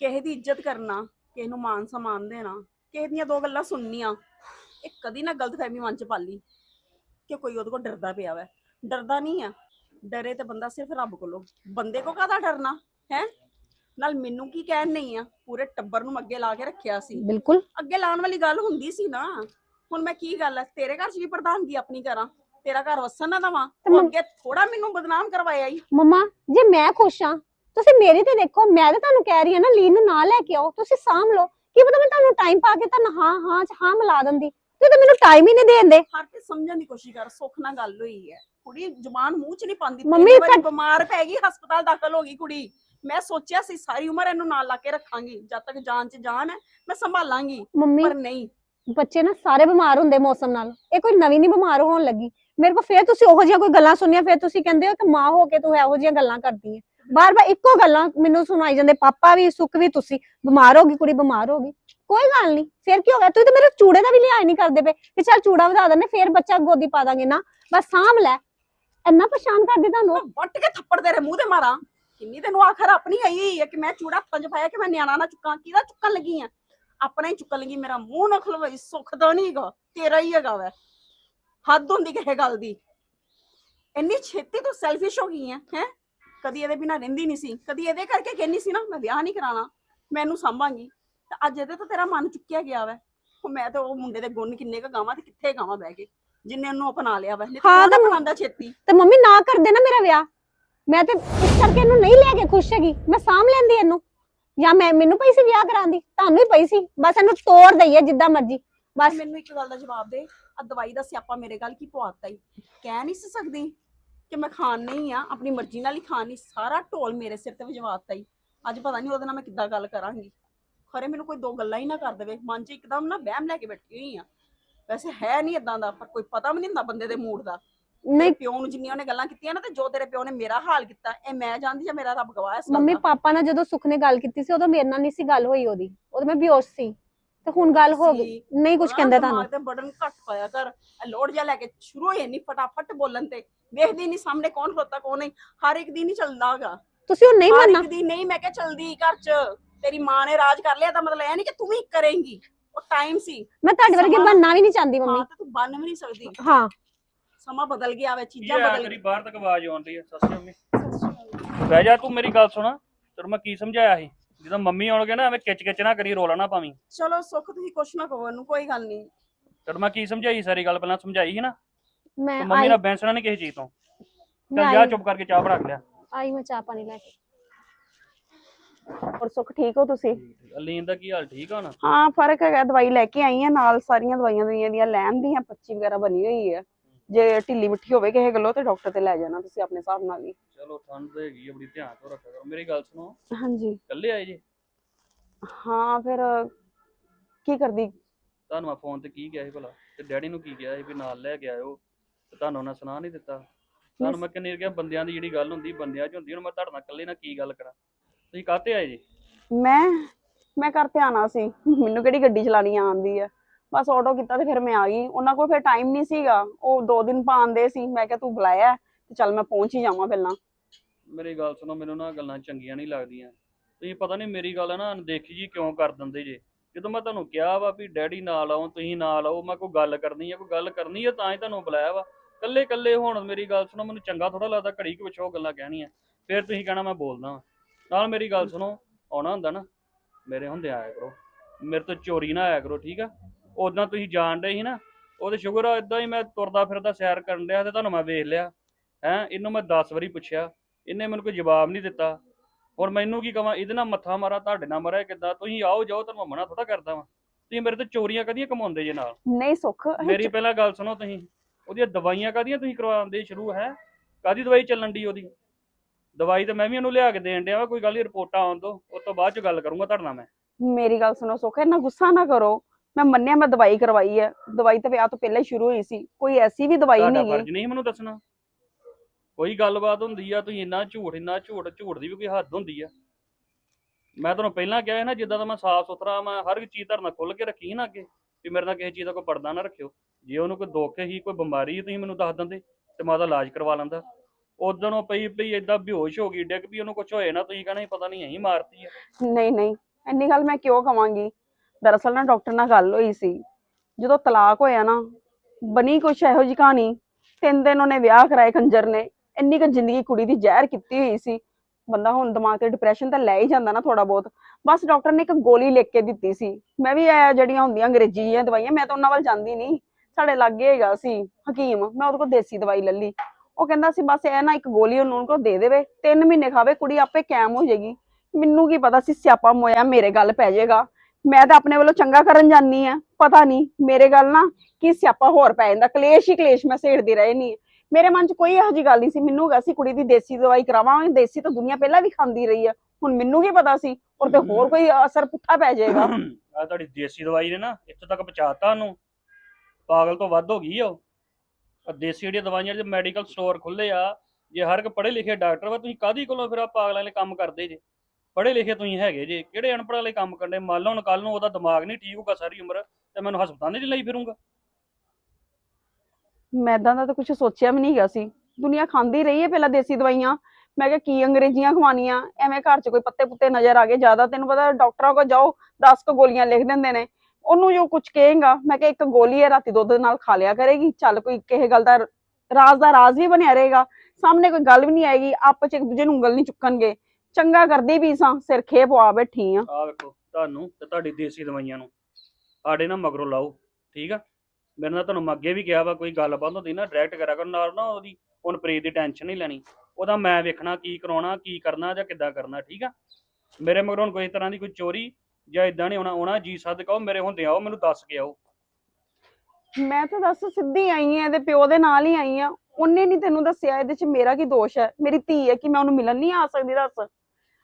[SPEAKER 5] ਕਿਸੇ ਦੀ ਇੱਜ਼ਤ ਕਰਨਾ ਕਿਸੇ ਨੂੰ ਮਾਨ ਸਨਮਾਨ ਦੇਣਾ ਕਿਸੇ ਦੀਆਂ ਦੋ ਗੱਲਾਂ ਸੁਣਨੀਆਂ ਇਹ ਕਦੀ ਨਾ ਗਲਤਫਹਿਮੀ ਮਨ ਚ ਪਾਲੀ ਕਿ ਕੋਈ ਉਹਦੇ ਕੋਲ ਡਰਦਾ ਪਿਆ ਵੈ। ਡਰਦਾ ਨਹੀਂ ਆ। ਡਰੇ ਤੇ ਬੰਦਾ ਸਿਰਫ ਰੱਬ ਕੋਲੋਂ। ਬੰਦੇ ਕੋ ਕਾਹਦਾ ਡਰਨਾ ਹੈ? ਨਾਲ ਮੈਨੂੰ ਕੀ ਕਹਿਣ ਨਹੀਂ ਆ? ਪੂਰੇ ਟੱਬਰ ਨੂੰ ਅੱਗੇ ਲਾ ਕੇ ਰੱਖਿਆ ਸੀ।
[SPEAKER 3] ਬਿਲਕੁਲ।
[SPEAKER 5] ਅੱਗੇ ਲਾਉਣ ਵਾਲੀ ਗੱਲ ਹੁੰਦੀ ਸੀ ਨਾ। ਹੁਣ ਮੈਂ ਕੀ ਗੱਲ ਹੈ ਤੇਰੇ ਘਰ 'ਚ ਵੀ ਪ੍ਰਧਾਨਗੀ ਆਪਣੀ ਕਰਾਂ ਤੇਰਾ ਘਰ ਵਸਣ ਨਾ ਦਵਾਂ।
[SPEAKER 3] ਤੇ
[SPEAKER 5] ਅੱਗੇ ਥੋੜਾ ਮੈਨੂੰ ਬਦਨਾਮ ਕਰਵਾਇਆ ਈ।
[SPEAKER 3] ਮਮਾ ਜੇ ਮੈਂ ਖੁਸ਼ ਹਾਂ ਤੁਸੀਂ ਮੇਰੀ ਤੇ ਦੇਖੋ ਮੈਂ ਤਾਂ ਤੁਹਾਨੂੰ ਕਹਿ ਰਹੀ ਹਾਂ ਨਾ ਲੀਨ ਨੂੰ ਨਾ ਲੈ ਕੇ ਆਓ। ਤੁਸੀਂ ਸਾਂਭ ਲਓ। ਕੀ ਪਤਾ ਮੈਂ ਤੁਹਾਨੂੰ ਟਾਈਮ ਪਾ ਕੇ ਤਾਂ ਹਾਂ ਹਾਂ ਚ ਹਾਂ ਮਿਲਾ ਦਿੰਦੀ। ਤੁਸੀਂ ਤਾਂ ਮੈਨੂੰ ਟਾਈਮ ਹੀ ਨਹੀਂ ਦੇਂਦੇ
[SPEAKER 5] ਹਰ ਤੇ ਸਮਝਣ ਦੀ ਕੋਸ਼ਿਸ਼ ਕਰ ਸੁੱਖ ਨਾਲ ਗੱਲ ਹੋਈ ਹੈ। ਕੁੜੀ ਜ਼ੁਬਾਨ ਮੂੰਹ 'ਚ ਨਹੀਂ ਪਾਉਂਦੀ
[SPEAKER 3] ਮੰਮੀ,
[SPEAKER 5] ਤਿੰਨ ਵਾਰੀ ਬਿਮਾਰ ਪੈ ਗਈ ਹਸਪਤਾਲ ਦਾਖਲ ਹੋ ਗਈ ਕੁੜੀ। ਮੈਂ ਸੋਚਿਆ ਸੀ ਸਾਰੀ ਉਮਰ ਇਹਨੂੰ ਨਾਲ ਲਾ ਕੇ ਰੱਖਾਂਗੀ ਜਦ ਤੱਕ ਜਾਨ 'ਚ ਜਾਨ ਹੈ ਮੈਂ ਸੰਭਾਲਾਂਗੀ
[SPEAKER 3] ਮੰਮੀ।
[SPEAKER 5] ਪਰ ਨਹੀਂ।
[SPEAKER 3] ਬੱਚੇ ਨਾ ਸਾਰੇ ਬਿਮਾਰ ਹੁੰਦੇ ਮੌਸਮ ਨਾਲ। ਇਹ ਕੋਈ ਨਵੀਂ ਨਹੀਂ ਬਿਮਾਰ ਹੋਣ ਲੱਗੀ। ਮੇਰੇ ਕੋ ਫੇਰ ਤੁਸੀਂ ਉਹੋ ਜਿਹੀਆਂ ਕੋਈ ਗੱਲਾਂ ਸੁਣੀਆਂ ਫੇਰ ਤੁਸੀਂ ਕਹਿੰਦੇ ਹੋ ਕਿ ਮਾਂ ਹੋ ਕੇ ਤੂੰ ਇਹੋ ਜਿਹੀਆਂ ਗੱਲਾਂ ਕਰਦੀ ਹੈ। ਬਾਰ-ਬਾਰ ਇੱਕੋ ਗੱਲਾਂ ਮੈਨੂੰ ਸੁਣਾਈ ਜਾਂਦੇ ਪਾਪਾ ਵੀ ਸੁੱਖ ਵੀ ਤੁਸੀਂ। ਬਿਮਾਰ ਹੋ ਗਈ ਕੁੜੀ ਬਿਮਾਰ ਹੋ ਗਈ। ਕੋਈ ਗੱਲ ਨਹੀਂ ਫਿਰ ਕੀ ਹੋ ਗਿਆ? ਤੁਸੀਂ ਤਾਂ ਮੇਰੇ ਚੂੜੇ ਦਾ ਵੀ ਲਿਹਾਜ਼ ਨਹੀਂ ਕਰਦੇ ਪਏ। ਕਿ ਚੱਲ ਚੂੜਾ ਵਧਾ ਦਿੰਦੇ, ਫਿਰ ਬੱਚਾ ਗੋਦੀ ਪਾ ਦਾਂਗੇ ਨਾ। ਬਸ ਸਾਂਭ ਲੈ। ਇੰਨਾ ਪਰੇਸ਼ਾਨ ਕਰਦੇ ਤੁਹਾਨੂੰ
[SPEAKER 5] ਵੱਟ ਕੇ ਥੱਪੜ ਤੇਰੇ ਮੂੰਹ ਤੇ ਮਾਰਾਂ। ਕਿੰਨੀ ਤੈਨੂੰ ਆਖਰ ਆਪਣੀ ਆਈ ਹੋਈ ਹੈ ਕਿ ਮੈਂ ਚੂੜਾ ਹੱਥਾਂ 'ਚ ਪਾਇਆ ਕਿ ਮੈਂ ਨਿਆਣਾ ਨਾ ਚੁੱਕਾਂ? ਕਿਹਦਾ ਚੁੱਕਣ ਲੱਗੀ ਆ? ਆਪਣਾ ਹੀ ਚੁੱਕਣ ਲੱਗੀ, ਮੇਰਾ ਮੂੰਹ ਨਾ ਖਲਵਾਈ। ਸੁੱਖ ਦਾ ਨਹੀਂ ਤੇਰਾ ਹੀ ਹੈਗਾ ਵੈ। ਹੱਦ ਹੁੰਦੀ ਕਿਸੇ ਗੱਲ ਦੀ। ਇੰਨੀ ਛੇਤੀ ਤੂੰ ਸੈਲਫਿਸ਼ ਹੋ ਗਈ ਹੈ ਹੈ? ਕਦੀ ਇਹਦੇ ਬਿਨਾ ਰਹਿੰਦੀ ਨਹੀਂ ਸੀ। ਕਦੀ ਇਹਦੇ ਕਰਕੇ ਕਹਿੰਦੀ ਸੀ ਨਾ, ਮੈਂ ਵਿਆਹ ਨਹੀਂ ਕਰਾਣਾ ਮੈਂ ਇਹਨੂੰ ਸੰਭਾਂਗੀ। ਤੇ ਅੱਜ ਇਹਦੇ ਤੋਂ ਤੇਰਾ ਮਨ ਚੁੱਕਿਆ ਗਿਆ ਵੈ। ਉਹ ਮੈਂ ਤਾਂ ਉਹ ਮੁੰਡੇ ਦੇ ਗੁਣ ਕਿੰਨੇ ਕ ਗਾਵਾਂ ਤੇ ਕਿੱਥੇ ਗਾਵਾਂ ਬਹਿ ਕੇ ਜਿੰਨੇ ਉਹਨੂੰ ਅਪਣਾ ਲਿਆ ਵਾ।
[SPEAKER 3] ਹਾਂ, ਤਾਂ
[SPEAKER 5] ਅਪਣਾਉਂਦਾ ਛੇਤੀ।
[SPEAKER 3] ਤੇ ਮੰਮੀ ਨਾ ਕਰ ਦੇ ਨਾ ਮੇਰਾ ਵਿਆਹ। ਮੈਂ ਤੇ ਇਸ ਕਰਕੇ ਇਹਨੂੰ ਨਹੀਂ ਲੈ ਕੇ ਖੁਸ਼ ਹੈਗੀ। ਮੈਂ ਸਾਂਭ ਲੈਂਦੀ ਇਹਨੂੰ। ਜਾਂ ਮੈਂ ਮੈਨੂੰ ਪਈ ਸੀ ਵਿਆਹ ਕਰਾਉਂਦੀ ਤੁਹਾਨੂੰ ਹੀ ਪਈ ਸੀ। ਬਸ ਇਹਨੂੰ ਤੋੜ ਦਈਏ ਜਿੱਦਾਂ ਮਰਜ਼ੀ। ਬਸ।
[SPEAKER 5] ਮੈਨੂੰ ਇੱਕ ਗੱਲ ਦਾ ਜਵਾਬ ਦੇ। ਆ ਦਵਾਈ ਦਾ ਸਿਆਪਾ ਮੇਰੇ ਗੱਲ ਕੀ ਪਵਾਤਾ ਹੀ ਕਹਿ ਨਹੀਂ ਸੀ ਸਕਦੀ ਕਿ ਮੈਂ ਖਾਣ ਨਹੀਂ ਆ। ਆਪਣੀ ਮਰਜ਼ੀ ਨਾਲ ਹੀ ਖਾਣ ਸਾਰਾ ਢੋਲ ਮੇਰੇ ਸਿਰ ਤੇ ਵਜਵਾਤਾ ਹੀ ਅੱਜ ਪਤਾ ਨਹੀਂ ਉਹਦੇ ਨਾਲ ਮੈਂ ਕਿੱਦਾਂ ਗੱਲ ਕਰਾਂਗੀ। ਖਰੇ ਮੈਨੂੰ ਕੋਈ ਦੋ ਗੱਲਾਂ ਹੀ ਨਾ ਕਰ ਦੇਵੇ। ਮਨ 'ਚ ਇੱਕਦਮ ਨਾ ਵਹਿਮ ਲੈ ਕੇ ਬੈਠੀ ਹੋਈ ਆ। ਵੈਸੇ ਹੈ ਨਹੀਂ ਇਦਾਂ ਦਾ ਪਰ ਕੋਈ ਪਤਾ ਵੀ ਨਹੀਂ ਹੁੰਦਾ ਬੰਦੇ ਦੇ ਮੂਡ ਦਾ।
[SPEAKER 3] ਨਹੀਂ।
[SPEAKER 5] ਪਿਓ ਨੂੰ ਜਿੰਨੀਆਂ ਉਹਨੇ ਗੱਲਾਂ ਕੀਤੀਆਂ ਨਾ ਤੇ ਜੋ ਤੇਰੇ ਪਿਓ ਨੇ ਮੇਰਾ ਹਾਲ ਕੀਤਾ ਇਹ ਮੈਂ ਜਾਣਦੀ ਜਾਂ ਮੇਰਾ ਰੱਬ ਗਵਾਹ ਇਸ ਗੱਲ
[SPEAKER 3] ਮੰਮੀ
[SPEAKER 5] ਦਾ।
[SPEAKER 3] ਪਾਪਾ ਨਾਲ ਜਦੋਂ ਸੁਖ ਨੇ ਗੱਲ ਕੀਤੀ ਸੀ ਉਦੋਂ ਮੇਰੇ ਨਾਲ ਨਹੀਂ ਸੀ ਗੱਲ ਹੋਈ ਉਹਦੀ। ਉਦੋਂ ਮੈਂ ਬੇਹੋਸ਼ ਸੀ। ਤੇ ਹੁਣ ਗੱਲ ਹੋ ਗਈ।
[SPEAKER 5] ਸੀ।
[SPEAKER 3] ਨਹੀਂ ਕੁਝ ਕਹਿੰਦੇ ਤੁਹਾਨੂੰ।
[SPEAKER 5] ਤੇ ਬਟਨ ਘੱਟ ਪਾਇਆ ਕਰ। ਇਹ ਲੋਡ ਜਿਹਾ ਲੈ ਕੇ ਸ਼ੁਰੂ ਹੋਏ ਨਹੀਂ ਫਟਾਫਟ ਬੋਲਣ ਤੇ। ਵੇਖਦੀ ਨਹੀਂ ਸਾਹਮਣੇ ਕੌਣ ਖਲੋਤਾ ਕੌਣ ਨਹੀਂ। ਹਰ ਇੱਕ ਦੀ ਨਹੀਂ ਚੱਲਦਾਗਾ
[SPEAKER 3] ਤੁਸੀਂ ਉਹ ਨਹੀਂ
[SPEAKER 5] ਹਰ
[SPEAKER 3] ਮੰਨਣਾ।
[SPEAKER 5] ਇੱਕ ਨਹੀਂ ਮੈਂ ਕਿਹਾ ਚਲਦੀ ਘਰ ਚ। ਤੇਰੀ ਮਾਂ ਨੇ ਰਾਜ ਕਰ ਲਿਆ ਤਾਂ ਮਤਲਬ ਇਹ ਨਹੀਂ ਕਿ ਤੂੰ ਵੀ ਕਰੇਂਗੀ। ਉਹ ਟਾਈਮ ਸੀ।
[SPEAKER 3] ਮੈਂ ਤੁਹਾਡੇ ਵਰਗੀ
[SPEAKER 5] ਸਮਾਂ-
[SPEAKER 3] ਬਣਨਾ ਵੀ ਨਹੀਂ ਚਾਹੁੰਦੀ ਮੰਮੀ।
[SPEAKER 5] ਹਾਂ ਤੇ ਤੂੰ ਬਣ ਵੀ ਨਹੀਂ ਸਕਦੀ।
[SPEAKER 3] ਹਾਂ।
[SPEAKER 5] ਸਮਾਂ ਬਦਲ ਗਿਆ ਵੇ ਚੀਜ਼ਾਂ
[SPEAKER 4] ਆ
[SPEAKER 5] ਬਦਲ
[SPEAKER 4] ਤੇਰੀ ਬਾਹਰ ਤੱਕ ਆਵਾਜ਼ ਆਉਂਦੀ ਹੈ ਸੱਚੀ ਮੰਮੀ। ਬਹਿ ਜਾ ਤੂੰ ਮੇਰੀ ਗੱਲ ਸੁਣ। ਤੈਨੂੰ ਮੈਂ ਕੀ ਸਮਝਾਇਆ ਸੀ? ਜਦੋਂ ਮੰਮੀ ਆਉਣਗੇ ਨਾ ਐਵੇਂ ਕਿਚ ਕਿਚ ਨਾ ਕਰੀ ਰੋਲਾ ਨਾ ਪਾਵੀਂ।
[SPEAKER 5] ਚਲੋ ਸੁੱਖ ਤੁਸੀਂ ਕੁਛ ਨਾ ਕਹੋ ਇਹਨੂੰ ਕੋਈ ਗੱਲ ਨਹੀਂ।
[SPEAKER 4] ਤੈਨੂੰ ਮੈਂ ਕੀ ਸਮਝਾਈ ਸਾਰੀ ਗੱਲ ਪਹਿਲਾਂ ਸਮਝਾਈ ਸੀ ਨਾ?
[SPEAKER 3] ਮੈਂ
[SPEAKER 4] ਤੇ ਮੰਮੀ
[SPEAKER 3] ਆਈ
[SPEAKER 4] ਨਾਲ ਬੈਂਸਣਾ ਨਹੀਂ ਕਿਸੇ ਚੀਜ਼ ਤੋਂ।
[SPEAKER 3] ਮੈਂ
[SPEAKER 4] ਚੱਲ ਜਾ
[SPEAKER 3] ਆਈ
[SPEAKER 4] ਚੁੱਪ ਕਰਕੇ ਚਾਹ ਬਣਾ ਕੇ ਲਿਆ।
[SPEAKER 3] ਆਈ ਮੈਂ ਚਾਹ ਪਾਣੀ ਲੈ ਕੇ।
[SPEAKER 5] ਹੋਰ ਸੁੱਖ ਠੀਕ ਹੋ ਤੁਸੀਂ?
[SPEAKER 4] ਅਲੀਨ ਦਾ ਕੀ ਹਾਲ ਠੀਕ ਆ ਹੁਣ?
[SPEAKER 5] ਹਾਂ ਫ਼ਰਕ ਹੈਗਾ ਦਵਾਈ ਲੈ ਕੇ ਆਈ ਆ ਨਾਲ ਸਾਰੀਆਂ ਦਵਾਈਆਂ ਦੁਈਆਂ ਦੀਆਂ ਲੈਣ ਦੀਆਂ ਪਰਚੀ ਵਗੈਰਾ ਬਣੀ ਹੋਈ ਹੈ ਜੇ ਢਿੱਲੀ ਮਿੱਠੀ ਹੋਵੇ ਕਿਸੇ ਗੱਲੋਂ ਤੇ ਡਾਕਟਰ ਤੇ ਲੈ ਜਾਣਾ ਤੁਸੀਂ ਆਪਣੇ ਹਿਸਾਬ ਨਾਲ ਹੀ
[SPEAKER 4] ਚਲੋ ਠੰਡ ਤੇ ਹੈਗੀ ਆ ਬੜੀ ਧਿਆਨ ਤੋਂ ਰੱਖਿਆ ਕਰੋ। ਮੇਰੀ ਗੱਲ ਸੁਣੋ
[SPEAKER 5] ਹਾਂਜੀ।
[SPEAKER 4] ਇਕੱਲੇ ਆਏ ਜੀ?
[SPEAKER 5] ਹਾਂ ਫਿਰ ਕੀ ਕਰਦੀ?
[SPEAKER 4] ਤੁਹਾਨੂੰ ਮੈਂ ਫੋਨ ਤੇ ਕੀ ਕਿਹਾ ਸੀ ਭਲਾ? ਤੇ ਡੈਡੀ ਨੂੰ ਕੀ ਕਿਹਾ ਸੀ ਵੀ ਨਾਲ ਲੈ ਕੇ ਆਇਓ ਤੇ ਤੁਹਾਨੂੰ ਉਹਨਾਂ ਸੁਣਾ ਨਹੀਂ ਦਿੱਤਾ? ਤੁਹਾਨੂੰ ਮੈਂ ਕਿੰਨੀ ਕਿਹਾ ਬੰਦਿਆਂ ਦੀ ਜਿਹੜੀ ਗੱਲ ਹੁੰਦੀ ਬੰਦਿਆਂ 'ਚ ਹੁੰਦੀ ਹੁਣ ਮੈਂ ਤੁਹਾਡੇ ਨਾਲ ਇਕੱਲੇ ਨਾਲ ਕੀ ਗੱਲ ਕਰਾਂ? ਤੁਸੀਂ ਕਾਹਤੇ ਆਏ ਜੀ?
[SPEAKER 5] ਮੈਂ ਮੈਂ ਘਰ ਤੇ ਆਣਾ ਸੀ। ਮੈਨੂੰ ਕਿਹੜੀ ਗੱਡੀ ਚਲਾਣੀ ਆਉਂਦੀ ਆ। ਬਸ ਆਟੋ ਕੀਤਾ ਤੇ ਫਿਰ ਮੈਂ ਆ ਗਈ। ਉਹਨਾਂ ਕੋਲ ਫਿਰ ਟਾਈਮ ਨਹੀਂ ਸੀਗਾ। ਉਹ ਦੋ ਦਿਨ ਪਾਉਂਦੇ ਸੀ। ਮੈਂ ਕਿਹਾ ਤੂੰ ਬੁਲਾਇਆ ਤੇ ਚੱਲ ਮੈਂ ਪਹੁੰਚ ਹੀ ਜਾਵਾਂ ਪਹਿਲਾਂ।
[SPEAKER 4] ਮੇਰੀ ਗੱਲ ਸੁਣੋ ਮੈਨੂੰ ਨਾ ਗੱਲਾਂ ਚੰਗੀਆਂ ਨਹੀਂ ਲੱਗਦੀਆਂ। ਤੁਸੀਂ ਪਤਾ ਨਹੀਂ ਮੇਰੀ ਗੱਲ ਨਾ ਅਣਦੇਖੀ ਜੀ ਕਿਉਂ ਕਰ ਦਿੰਦੇ ਜੇ? ਜਦੋਂ ਮੈਂ ਤੁਹਾਨੂੰ ਕਿਹਾ ਵਾ ਵੀ ਡੈਡੀ ਨਾਲ ਆਓ ਤੁਸੀਂ ਨਾਲ ਆਓ ਮੈਂ ਕੋਈ ਗੱਲ ਕਰਨੀ ਹੈ ਕੋਈ ਗੱਲ ਕਰਨੀ ਹੈ ਤਾਂ ਹੀ ਤੁਹਾਨੂੰ ਬੁਲਾਇਆ ਵਾ। ਕੱਲੇ ਕੱਲੇ ਹੁਣ ਮੇਰੀ ਗੱਲ ਸੁਣੋ ਮੈਨੂੰ ਚੰਗਾ ਥੋੜਾ ਲੱਗਦਾ ਘੜੀ ਕੁ ਵਿੱਚ ਉਹ ਗੱਲਾਂ ਕਹਿਣੀਆਂ। ਫਿਰ ਤੁਸੀਂ ਕਹਿਣਾ ਮੈਂ ਬੋਲਦਾ ਵਾਂ। ਨਾਲ ਮੇਰੀ ਗੱਲ ਸੁਣੋ ਆਉਣਾ ਹੁੰਦਾ ਨਾ ਮੇਰੇ ਹੁੰਦੇ ਆਇਆ ਕਰੋ। ਮੇਰੇ ਤੋਂ ਚੋਰੀ ਨਾ ਆਇਆ ਕਰੋ ਠੀਕ ਆ? ਉਦਾਂ ਤੁਸੀਂ ਜਾਣ ਡਏ ਸੀ ਨਾ ਉਹਦੇ ਸ਼ੁਗਰ ਆ ਇਦਾਂ ਹੀ ਮੈਂ ਤੁਰਦਾ ਫਿਰਦਾ ਸੈਰ ਕਰਨ ਡਿਆ ਤੇ ਤੁਹਾਨੂੰ ਮੈਂ ਵੇਖ ਲਿਆ। ਹੈ ਇਹਨੂੰ ਮੈਂ 10 ਵਾਰੀ ਪੁੱਛਿਆ ਇਹਨੇ ਮੈਨੂੰ ਕੋਈ ਜਵਾਬ ਨਹੀਂ ਦਿੱਤਾ। ਹੁਣ ਮੈਨੂੰ ਕੀ ਕਵਾਂ ਇਹਦੇ ਨਾਲ ਮੱਥਾ ਮਾਰਾ ਤੁਹਾਡੇ ਨਾਲ ਮਰਿਆ ਕਿੱਦਾਂ? ਤੁਸੀਂ ਆਓ ਜਾਓ ਤੁਹਾਨੂੰ ਮਨਾ ਥੋੜਾ ਕਰਦਾ ਵਾਂ। ਤੁਸੀਂ ਮੇਰੇ ਤੇ ਚੋਰੀਆਂ ਕਦੀਆਂ ਕਮਾਉਂਦੇ ਜੇ ਨਾਲ?
[SPEAKER 5] ਨਹੀਂ ਸੁੱਖ
[SPEAKER 4] ਮੇਰੀ ਪਹਿਲਾਂ ਗੱਲ ਸੁਣੋ ਤੁਸੀਂ ਉਹਦੀਆਂ ਦਵਾਈਆਂ ਕਾਦੀਆਂ ਤੁਸੀਂ ਕਰਵਾਉਂਦੇ ਸ਼ੁਰੂ ਹੈ? ਕਾਦੀ ਦਵਾਈ ਚੱਲਣ ਦੀ ਉਹਦੀ? ਦਵਾਈ ਤਾਂ ਮੈਂ ਵੀ ਉਹਨੂੰ ਲਿਆ ਕੇ ਦੇਣ ਡਿਆ ਵਾ ਕੋਈ ਗੱਲ ਨਹੀਂ ਰਿਪੋਰਟਾਂ ਆਉਣ ਦੋ ਉਸ ਤੋਂ ਬਾਅਦ ਚ ਗੱਲ ਕਰੂੰਗਾ ਤੁਹਾਡੇ ਨਾਲ ਮੈਂ।
[SPEAKER 5] ਮੇਰੀ ਗੱਲ ਸੁਣੋ ਸੁੱਖ ਇੰਨਾ ਗੁੱਸਾ ਨਾ ਕਰੋ। ਮੈਂ ਮੰਨਿਆ ਮੈਂ ਦਵਾਈ ਕਰਵਾਈ ਹੈ ਦਵਾਈ ਤਾਂ ਵਿਆਹ ਤੋਂ ਪਹਿਲਾਂ ਹੀ ਸ਼ੁਰੂ ਹੋਈ ਸੀ ਕੋਈ ਐਸੀ ਵੀ ਦਵਾਈ
[SPEAKER 4] ਤੁਹਾਡਾ
[SPEAKER 5] ਨਹੀਂ
[SPEAKER 4] ਫਰਜ਼ ਨਹੀਂ ਮੈਨੂੰ ਦੱਸਣਾ। ਕੋਈ ਗੱਲਬਾਤ ਹੁੰਦੀ ਆ ਤੁਸੀਂ ਇੰਨਾ ਝੂਠ ਇੰਨਾ ਝੂਠ ਝੂਠ ਦੀ ਵੀ ਕੋਈ ਹੱਦ ਹੁੰਦੀ ਆ। ਮੈਂ ਤੁਹਾਨੂੰ ਪਹਿਲਾਂ ਕਿਹਾ ਸੀ ਨਾ ਜਿੱਦਾਂ ਦਾ ਮੈਂ ਸਾਫ਼ ਸੁਥਰਾ ਮੈਂ ਹਰ ਇੱਕ ਚੀਜ਼ ਧਰਨਾ ਖੁੱਲ ਕੇ ਰੱਖੀ ਸੀ ਨਾ ਅੱਗੇ ਵੀ ਮੇਰੇ ਨਾਲ ਕਿਸੇ ਚੀਜ਼ ਦਾ ਕੋਈ ਪਰਦਾ ਨਾ ਰੱਖਿਓ। ਜੇ ਉਹਨੂੰ ਕੋਈ ਦੁੱਖ ਹੀ ਕੋਈ ਬਿਮਾਰੀ ਤੁਸੀਂ ਮੈਨੂੰ ਦੱਸ ਦਿੰਦੇ ਤੇ ਮੈਂ ਉਹਦਾ ਇਲਾਜ ਕਰਵਾ ਲੈਂਦਾ। ਉਦੋਂ ਉਹ ਪਈ ਪਈ ਏਦਾਂ ਬੇਹੋਸ਼ ਹੋ ਗਈ, ਡਿੱਗ ਪਈ, ਉਹਨੂੰ ਕੁਝ ਹੋਏ ਨਾ, ਤੁਸੀਂ ਕਹਣਾ ਪਤਾ ਨਹੀਂ ਐਂ ਮਾਰਤੀ ਆ।
[SPEAKER 5] ਨਹੀਂ ਨਹੀਂ, ਇੰਨੀ ਗੱਲ ਮੈਂ ਕਿਉਂ ਕਵਾਂਗੀ? ਦਰਅਸਲ ਨਾ ਡਾਕਟਰ ਨਾਲ ਗੱਲ ਹੋਈ ਸੀ। ਜਦੋਂ ਤਲਾਕ ਹੋਇਆ ਨਾ, ਬਣੀ ਕੁਛ ਇਹੋ ਜਿਹੀ ਕਹਾਣੀ, ਤਿੰਨ ਦਿਨ ਉਹਨੇ ਵਿਆਹ ਕਰਾਏ ਖੰਜਰ ਨੇ, ਇੰਨੀ ਕੁ ਜ਼ਿੰਦਗੀ ਕੁੜੀ ਦੀ ਜ਼ਹਿਰ ਕੀਤੀ ਹੋਈ ਸੀ। ਬੰਦਾ ਹੁਣ ਦਿਮਾਗ ਤੇ ਡਿਪਰੈਸ਼ਨ ਤਾਂ ਲੈ ਹੀ ਜਾਂਦਾ ਨਾ ਥੋੜਾ ਬਹੁਤ। ਬਸ ਡਾਕਟਰ ਨੇ ਇੱਕ ਗੋਲੀ ਲਿਖ ਕੇ ਦਿੱਤੀ ਸੀ। ਮੈਂ ਵੀ ਇਹ ਜਿਹੜੀਆਂ ਹੁੰਦੀਆਂ ਅੰਗਰੇਜ਼ੀ ਜਿਹੀਆਂ ਦਵਾਈਆਂ, ਮੈਂ ਤਾਂ ਉਹਨਾਂ ਵੱਲ ਜਾਂਦੀ ਨਹੀਂ। ਸਾਡੇ ਲਾਗੇ ਹੈਗਾ ਸੀ ਹਕੀਮ, ਮੈਂ ਉਹਦੇ ਕੋਲ ਦੇਸੀ ਦਵਾਈ ਲੈ ਲਈ। ਉਹ ਕਹਿੰਦਾ ਸੀ, ਬਸ ਇਹ ਨਾ ਇੱਕ ਗੋਲੀ ਉਹਨੂੰ ਕੋ ਦੇ ਦੇਵੇ, ਤਿੰਨ ਮਹੀਨੇ ਖਾਵੇ, ਕੁੜੀ ਆਪੇ ਕੈਮ ਹੋ ਜਾਏਗੀ। ਮੈਨੂੰ ਕੀ ਪਤਾ ਸੀ ਸਿਆਪਾ ਮੋਇਆ ਮੇਰੇ ਗੱਲ ਪੈ ਜਾਏਗਾ। ਮੈਂ ਤਾਂ ਆਪਣੇ ਵੱਲੋਂ ਚੰਗਾ ਕਰਨ ਜਾਨੀ ਆ ਪਤਾ ਨਹੀਂ, ਮੇਰੇ ਗੱਲ ਨਾ ਕੀ ਸਿਆਪਾ ਹੋਰ ਪੈ ਜਾਂਦਾ, ਕਲੇਸ਼ ਹੀ ਕਲੇਸ਼ ਮੈਂ ਸੇੜਦੀ ਰਹੇ ਨਹੀਂ ਮੇਰੇ ਮਨ 'ਚ ਕੋਈ ਇਹੋ ਜਿਹੀ ਗੱਲ ਨਹੀਂ ਸੀ, ਮੈਨੂੰ ਹੈਗਾ ਸੀ ਕੁੜੀ ਦੀ ਦੇਸੀ ਦਵਾਈ ਕਰਾਵਾਂ ਦੇਸੀ ਤਾਂ ਦੁਨੀਆ ਪਹਿਲਾਂ ਵੀ ਖਾਂਦੀ ਰਹੀ ਆ। ਹੁਣ ਮੈਨੂੰ ਕੀ ਪਤਾ ਸੀ ਔਰ ਤੇ ਹੋਰ ਕੋਈ ਅਸਰ ਪੁੱਠਾ ਪੈ ਜਾਏਗਾ।
[SPEAKER 4] ਆ ਤੁਹਾਡੀ ਦੇਸੀ ਦਵਾਈ ਨੇ ਨਾ, ਇੱਥੋਂ ਤੱਕ ਪਹੁੰਚਾਤਾ ਉਹਨੂੰ। ਪਾਗਲ ਤੋਂ ਵੱਧ ਹੋ ਗਈ ਉਹ। ਦੇਸੀ ਜਿਹੜੀਆਂ ਦਵਾਈਆਂ ਜਿਹੜੇ ਮੈਡੀਕਲ ਸਟੋਰ ਖੁੱਲੇ ਆ, ਜੇ ਹਰ ਇੱਕ ਪੜ੍ਹੇ ਲਿਖੇ ਡਾਕਟਰ ਵਾ, ਤੁਸੀਂ ਕਾਦੀ ਕੋਲੋਂ ਫਿਰ ਆ ਪਾਗਲਾਂ ਵਾਲੇ ਕੰਮ ਕਰਦੇ ਜੇ? ਪੜ੍ਹੇ ਲਿਖੇ ਤੁਸੀਂ ਹੈਗੇ ਜੇ, ਕਿਹੜੇ ਅਨਪੜ੍ਹ ਵਾਲੇ ਕੰਮ ਕਰਨੇ ਮੰਨ ਲਓ ਕੱਲ ਨੂੰ ਉਹਦਾ ਦਿਮਾਗ ਨਹੀਂ ਠੀਕ ਹੋਊਗਾ ਸਾਰੀ ਉਮਰ, ਤੇ ਮੈਨੂੰ ਹਸਪਤਾਲ 'ਚ ਲਈ ਫਿਰੂੰਗਾ।
[SPEAKER 5] ਮੈਂ ਏਦਾਂ ਦਾ ਤਾਂ ਕੁਝ ਸੋਚਿਆ ਵੀ ਨਹੀਂ ਗਿਆ ਸੀ। ਦੁਨੀਆ ਖਾਂਦੀ ਰਹੀ ਹੈ ਪਹਿਲਾਂ ਦੇਸੀ ਦਵਾਈਆਂ। ਮੈਂ ਕਿਹਾ ਕੀ ਅੰਗਰੇਜ਼ੀਆਂ ਖਵਾਨੀਆਂ ਐਵੇਂ ਘਰ 'ਚ ਕੋਈ ਪੱਤੇ ਪੁੱਤੇ ਨਜ਼ਰ ਆ ਗਏ। ਜ਼ਿਆਦਾ ਤੈਨੂੰ ਪਤਾ ਡਾਕਟਰਾਂ ਕੋਲ ਜਾਓ 10 ਕੁ ਗੋਲੀਆਂ ਲਿਖ ਦਿੰਦੇ ਨੇ। ਉਹਨੂੰ ਜੋ ਕੁਝ ਕਹੇਗਾ, ਮੈਂ ਕਿਹਾ ਇੱਕ ਗੋਲੀ ਹੈ, ਰਾਤੀ ਦੁੱਧ ਨਾਲ ਖਾ ਲਿਆ ਕਰੇਗੀ। ਚੱਲ ਕੋਈ ਕਿਸੇ ਗੱਲ ਦਾ ਰਾਜ਼ ਦਾ ਰਾਜ਼ ਵੀ ਬਣਿਆ ਰਹੇਗਾ। ਸਾਹਮਣੇ ਕੋਈ ਗੱਲ ਵੀ ਨਹੀਂ ਆਏਗੀ ਆਪਸ 'ਚ ਇੱਕ ਦੂਜੇ ਨੂੰ ਉਂਗਲ ਨਹੀਂ ਚੁੱਕਣਗੇ। ਚੰਗਾ ਕਰਦੀ ਵੀ ਸਾਂ, ਸਿਰ ਖੇ ਪਵਾ ਬੈਠੀ ਆ।
[SPEAKER 4] ਆ ਵੇਖੋ, ਤੁਹਾਨੂੰ ਤੇ ਤੁਹਾਡੀ ਦੇਸੀ ਦਵਾਈਆਂ ਨੂੰ। ਸਾਡੇ ਨਾਲ ਮਗਰੋਂ ਲਾਓ, ਠੀਕ ਆ? ਮੇਰੇ ਨਾਲ ਤੁਹਾਨੂੰ ਮੈਂ ਅੱਗੇ ਵੀ ਕਿਹਾ ਵਾ, ਕੋਈ ਗੱਲਬਾਤ ਹੁੰਦੀ ਨਾ ਡਾਇਰੈਕਟ ਕਰਿਆ ਕਰੋ, ਨਾਲ ਨਾ ਉਹਦੀ ਹੁਣ ਪ੍ਰੀਤ ਦੀ ਟੈਨਸ਼ਨ ਨਹੀਂ ਲੈਣੀ। ਉਹਦਾ ਮੈਂ ਵੇਖਣਾ, ਕੀ ਕਰਾਉਣਾ, ਕੀ ਕਰਨਾ ਜਾਂ ਕਿੱਦਾਂ ਕਰਨਾ, ਠੀਕ ਆ? ਮੇਰੇ ਮਗਰੋਂ ਹੁਣ ਕੋਈ ਤਰ੍ਹਾਂ ਦੀ ਕੋਈ ਚੋਰੀ ਜਾਂ ਇਦਾਂ ਨਹੀਂ ਹੋਣਾ ਆਉਣਾ ਜੀ ਸੱਦ ਕਹੋ ਮੇਰੇ ਹੁੰਦੇ ਆਓ ਮੈਨੂੰ ਦੱਸ ਕੇ ਆਓ।
[SPEAKER 5] ਮੈਂ ਤਾਂ ਦੱਸ ਸਿੱਧੀ ਆਈ ਆ ਇਹਦੇ ਪਿਓ ਦੇ ਨਾਲ ਹੀ ਆਈ ਆ। ਉਹਨੇ ਨਹੀਂ ਤੈਨੂੰ ਦੱਸਿਆ ਇਹਦੇ ਚ ਮੇਰਾ ਕੀ ਦੋਸ਼ ਹੈ? ਮੇਰੀ ਧੀ ਹੈ ਕਿ ਮੈਂ ਉਹਨੂੰ ਮਿਲਣ ਨਹੀਂ ਆ ਸਕਦੀ ਦੱਸ।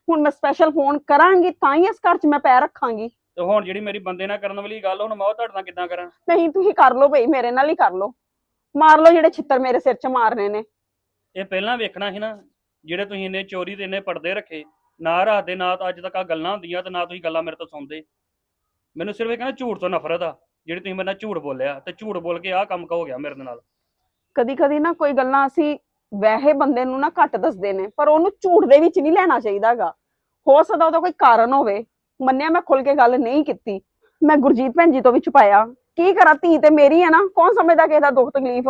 [SPEAKER 5] ਹੁਣ ਮੈਂ ਸਪੈਸ਼ਲ ਫੋਨ ਕਰਾਂਗੀ ਤਾਂ ਹੀ ਇਸ ਘਰ 'ਚ ਮੈਂ ਪੈਰ ਰੱਖਾਂਗੀ।
[SPEAKER 4] ਤੇ ਹੁਣ ਜਿਹੜੀ ਮੇਰੀ ਬੰਦੇ ਨਾਲ ਕਰਨ ਵਾਲੀ ਗੱਲ ਹੁਣ ਮੈਂ ਉਹ ਤੁਹਾਡੇ ਨਾਲ ਕਿੱਦਾਂ ਕਰਾਂ?
[SPEAKER 5] ਨਹੀਂ ਤੁਸੀਂ ਕਰ ਲਓ ਭਈ ਮੇਰੇ ਨਾਲ ਹੀ ਕਰ ਲਓ। ਮਾਰ ਲਓ ਜਿਹੜੇ ਛਿੱਤਰ ਮੇਰੇ ਸਿਰ 'ਚ ਮਾਰਨੇ ਨੇ।
[SPEAKER 4] ਇਹ ਪਹਿਲਾਂ ਵੇਖਣਾ ਸੀ ਨਾ ਜਿਹੜੇ ਤੁਸੀਂ ਇੰਨੇ ਚੋਰੀ ਤੇ ਇੰਨੇ ਪਰਦੇ ਰੱਖੇ। ਨਾ ਰਾਤ ਦੇ, ਨਾ ਅੱਜ ਤੱਕ ਆ ਗੱਲਾਂ ਹੁੰਦੀਆਂ ਤੇ ਨਾ ਤੁਸੀਂ ਗੱਲਾਂ ਮੇਰੇ ਤੋਂ ਸੁਣਦੇ। ਮੈਨੂੰ ਸਿਰਫ ਇਹ ਕਹਿੰਦਾ ਝੂਠ ਤੋਂ ਨਫ਼ਰਤ ਆ, ਜਿਹੜੀ ਤੁਸੀਂ ਮੇਰੇ ਨਾਲ ਝੂਠ ਬੋਲਿਆ ਤੇ ਝੂਠ ਬੋਲ ਕੇ ਆਹ ਕੰਮ ਹੋ ਗਿਆ ਮੇਰੇ ਨਾਲ।
[SPEAKER 5] ਕਦੀ ਕਦੀ ਨਾ ਕੋਈ ਗੱਲਾਂ ਅਸੀਂ ਵੈਸੇ ਬੰਦੇ ਨੂੰ ਨਾ ਘੱਟ ਦੱਸਦੇ ਨੇ, ਪਰ ਉਹਨੂੰ ਝੂਠ ਦੇ ਵਿੱਚ ਨਹੀਂ ਲੈਣਾ ਚਾਹੀਦਾਗਾ। ਹੋ ਸਕਦਾ ਉਹਦਾ ਕੋਈ ਕਾਰਨ ਹੋਵੇ। ਮੰਨਿਆ ਮੈਂ ਖੁੱਲ ਕੇ ਗੱਲ ਨਹੀਂ ਕੀਤੀ। ਮੈਂ ਗੁਰਜੀਤ ਭੈਣ ਜੀ ਤੋਂ ਵੀ ਛੁਪਾਇਆ। ਕੀ ਕਰਾਂ, ਧੀ ਤੇ ਮੇਰੀ ਹੈ ਨਾ, ਕੌਣ ਸਮਝਦਾ ਕਿਸੇ ਦਾ ਦੁੱਖ ਤਕਲੀਫ?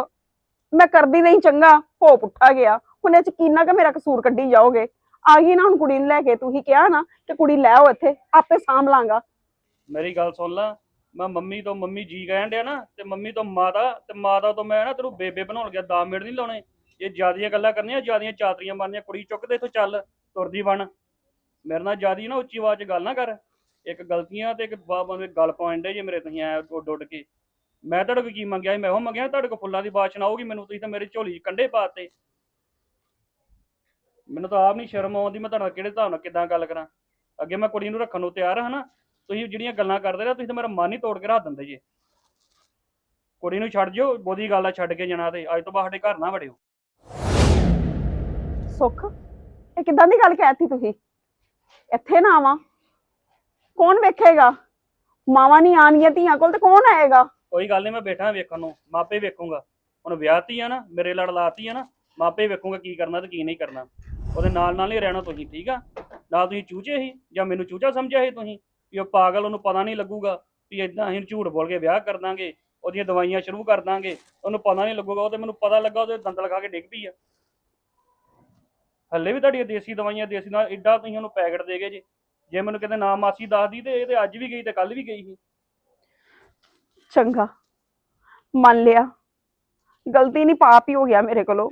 [SPEAKER 5] ਮੈਂ ਕਰਦੀ ਨਹੀਂ ਚੰਗਾ ਹੋ ਪੁੱਠਾ ਗਿਆ। ਹੁਣ ਇਹ ਚ ਕਿੰਨਾ ਕੁ ਮੇਰਾ ਕਸੂਰ ਕੱਢੀ ਜਾਓਗੇ? ਆ ਨਾ ਹੁਣ ਕੁੜੀ ਨੂੰ ਲੈ ਕੇ ਤੁਸੀਂ ਕਿਹਾ ਨਾ ਕਿ ਕੁੜੀ ਲੈ ਆਓ ਇੱਥੇ, ਆਪੇ ਸਾਂਭ ਲਾਂਗਾ।
[SPEAKER 4] ਮੇਰੀ ਗੱਲ ਸੁਣ ਲਾ, ਮੈਂ ਮੰਮੀ ਤੋਂ ਮੰਮੀ ਜੀ ਕਹਿਣ ਡਿਆ ਨਾ, ਤੇ ਮੰਮੀ ਤੋਂ ਮਾਤਾ, ਤੇ ਮਾਤਾ ਤੋਂ ਮੈਂ ਨਾ ਤੈਨੂੰ ਬੇਬੇ ਬਣਾਉਣ ਗਿਆ 10 ਮਿੰਟ ਨਹੀਂ ਲਾਉਣੇ। ਇਹ ਜਿਆਦੀਆਂ ਗੱਲਾਂ ਕਰਨੀਆਂ, ਜਿਆਦੀਆਂ ਚਾਤਰੀਆਂ ਮਾਰਨੀਆਂ, ਕੁੜੀ ਚੁੱਕ ਤੇ ਇੱਥੋਂ ਚੱਲ, ਤੁਰਦੀ ਬਣ ਮੇਰੇ ਨਾਲ ਜਿਆਦੀ ਨਾ ਉੱਚੀ ਆਵਾਜ਼ 'ਚ ਗੱਲ ਨਾ ਕਰ। ਇੱਕ ਗਲਤੀਆਂ ਤੇ ਇੱਕ ਬਾਬਾਂ ਦੇ ਗੱਲ ਪਾਉਣ ਡੇ ਜੇ ਮੇਰੇ ਤੁਸੀਂ ਐ ਉੱਡ ਉੱਡ ਕੇ। ਮੈਂ ਤੁਹਾਡੇ ਕੋਲ ਕੀ ਮੰਗਿਆ ਸੀ? ਮੈਂ ਉਹ ਮੰਗਿਆ ਤੁਹਾਡੇ ਕੋਲ ਫੁੱਲਾਂ ਦੀ ਬਾਸ਼ਨਾ ਆਊਗੀ ਮੈਨੂੰ, ਤੁਸੀਂ ਤਾਂ ਮੇਰੇ ਝੋਲੀ 'ਚ ਕੰਡੇ ਪਾਤੇ ਮੈਨੂੰ ਤਾਂ ਆਪ ਨਹੀਂ ਸ਼ਰਮ ਆਉਂਦੀ ਮੈਂ ਤੁਹਾਡੇ ਕਿਹੜੇ ਹਿਸਾਬ ਨਾਲ ਕਿੱਦਾਂ ਗੱਲ ਕਰਾਂ? ਅੱਗੇ ਮੈਂ ਕੁੜੀ ਨੂੰ ਰੱਖਣ ਨੂੰ ਤਿਆਰ ਹਾਂ ਨਾ ਤੁਸੀਂ ਜਿਹੜੀਆਂ ਗੱਲਾਂ ਕਰਦੇ ਰਹੇ ਤੁਸੀਂ ਤਾਂ ਮੇਰਾ ਮਨ ਹੀ ਤੋੜ ਕੇ ਰੱਖ ਦਿੰਦੇ ਜੇ। ਕੁੜੀ ਨੂੰ ਛੱਡ ਜਿਓ ਬੋਦੀ ਗੱਲ ਆ ਛੱਡ ਕੇ ਜਾਣਾ ਤੇ ਅੱਜ ਤੋਂ ਬਾਅਦ ਸਾਡੇ ਘਰ ਨਾ ਵੜਿਓ।
[SPEAKER 5] ਸੁੱਖ ਇਹ ਕਿੱਦਾਂ ਦੀ ਗੱਲ ਕਹਿਤੀ ਤੁਸੀਂ? ਇੱਥੇ ਨਾ ਆਵਾਂ। ਕੌਣ ਵੇਖੇਗਾ? ਮਾਵਾਂ ਨਹੀਂ ਆਣਗੀਆਂ ਧੀਆਂ ਕੋਲ ਤੇ ਕੌਣ ਆਏਗਾ?
[SPEAKER 4] ਕੋਈ ਗੱਲ ਨਹੀਂ ਮੈਂ ਬੈਠਾ ਵੇਖਣ ਨੂੰ ਮਾਪੇ ਵੇਖੂੰਗਾ। ਹੁਣ ਵਿਆਹਤੀ ਆ ਨਾ ਮੇਰੇ ਲੜ ਲਾਤੀ ਆ ਨਾ ਮਾਪੇ ਵੇਖੂੰਗਾ ਕੀ ਕਰਨਾ ਤੇ ਕੀ ਨਹੀਂ ਕਰਨਾ। ਉਹਦੇ ਨਾਲ ਨਾਲ ਹੀ ਰਹਿਣਾ ਤੁਸੀਂ, ਠੀਕ ਆ? ਨਾਲ ਤੁਸੀਂ ਚੂਚੇ ਸੀ ਜਾਂ ਮੈਨੂੰ ਚੂਚਾ ਸਮਝਿਆ ਸੀ ਤੁਸੀਂ ਵੀ ਉਹ ਪਾਗਲ ਉਹਨੂੰ ਪਤਾ ਨਹੀਂ ਲੱਗੂਗਾ ਵੀ ਇਦਾਂ ਅਸੀਂ ਝੂਠ ਬੋਲ ਕੇ ਵਿਆਹ ਕਰ ਦਾਂਗੇ, ਉਹਦੀਆਂ ਦਵਾਈਆਂ ਸ਼ੁਰੂ ਕਰ ਦਾਂਗੇ, ਉਹਨੂੰ ਪਤਾ ਨਹੀਂ ਲੱਗੂਗਾ, ਉਹ ਤੇ ਮੈਨੂੰ ਪਤਾ ਲੱਗਾ ਉਹਦੇ ਦੰਦਲ ਖਾ ਕੇ ਡਿੱਗ ਪਈ ਆ। ਹੱਲੇ ਵੀ ਤੁਹਾਡੀਆਂ ਦੇਸੀ ਦਵਾਈਆਂ, ਦੇਸੀ ਨਾਲ ਐਡਾ ਤੁਸੀਂ ਉਹਨੂੰ ਪੈਕਟ ਦੇ ਗਏ ਜੇ। ਜੇ ਮੈਨੂੰ ਕਿਤੇ ਨਾ ਮਾਸੀ ਦੱਸਦੀ ਤੇ ਇਹ ਤੇ ਅੱਜ ਵੀ ਗਈ ਤੇ ਕੱਲ ਵੀ ਗਈ ਸੀ।
[SPEAKER 5] ਚੰਗਾ। ਮੰਨ ਲਿਆ। ਗਲਤੀ ਨਹੀਂ ਪਾਪ ਹੀ ਹੋ ਗਿਆ ਮੇਰੇ ਕੋਲੋਂ।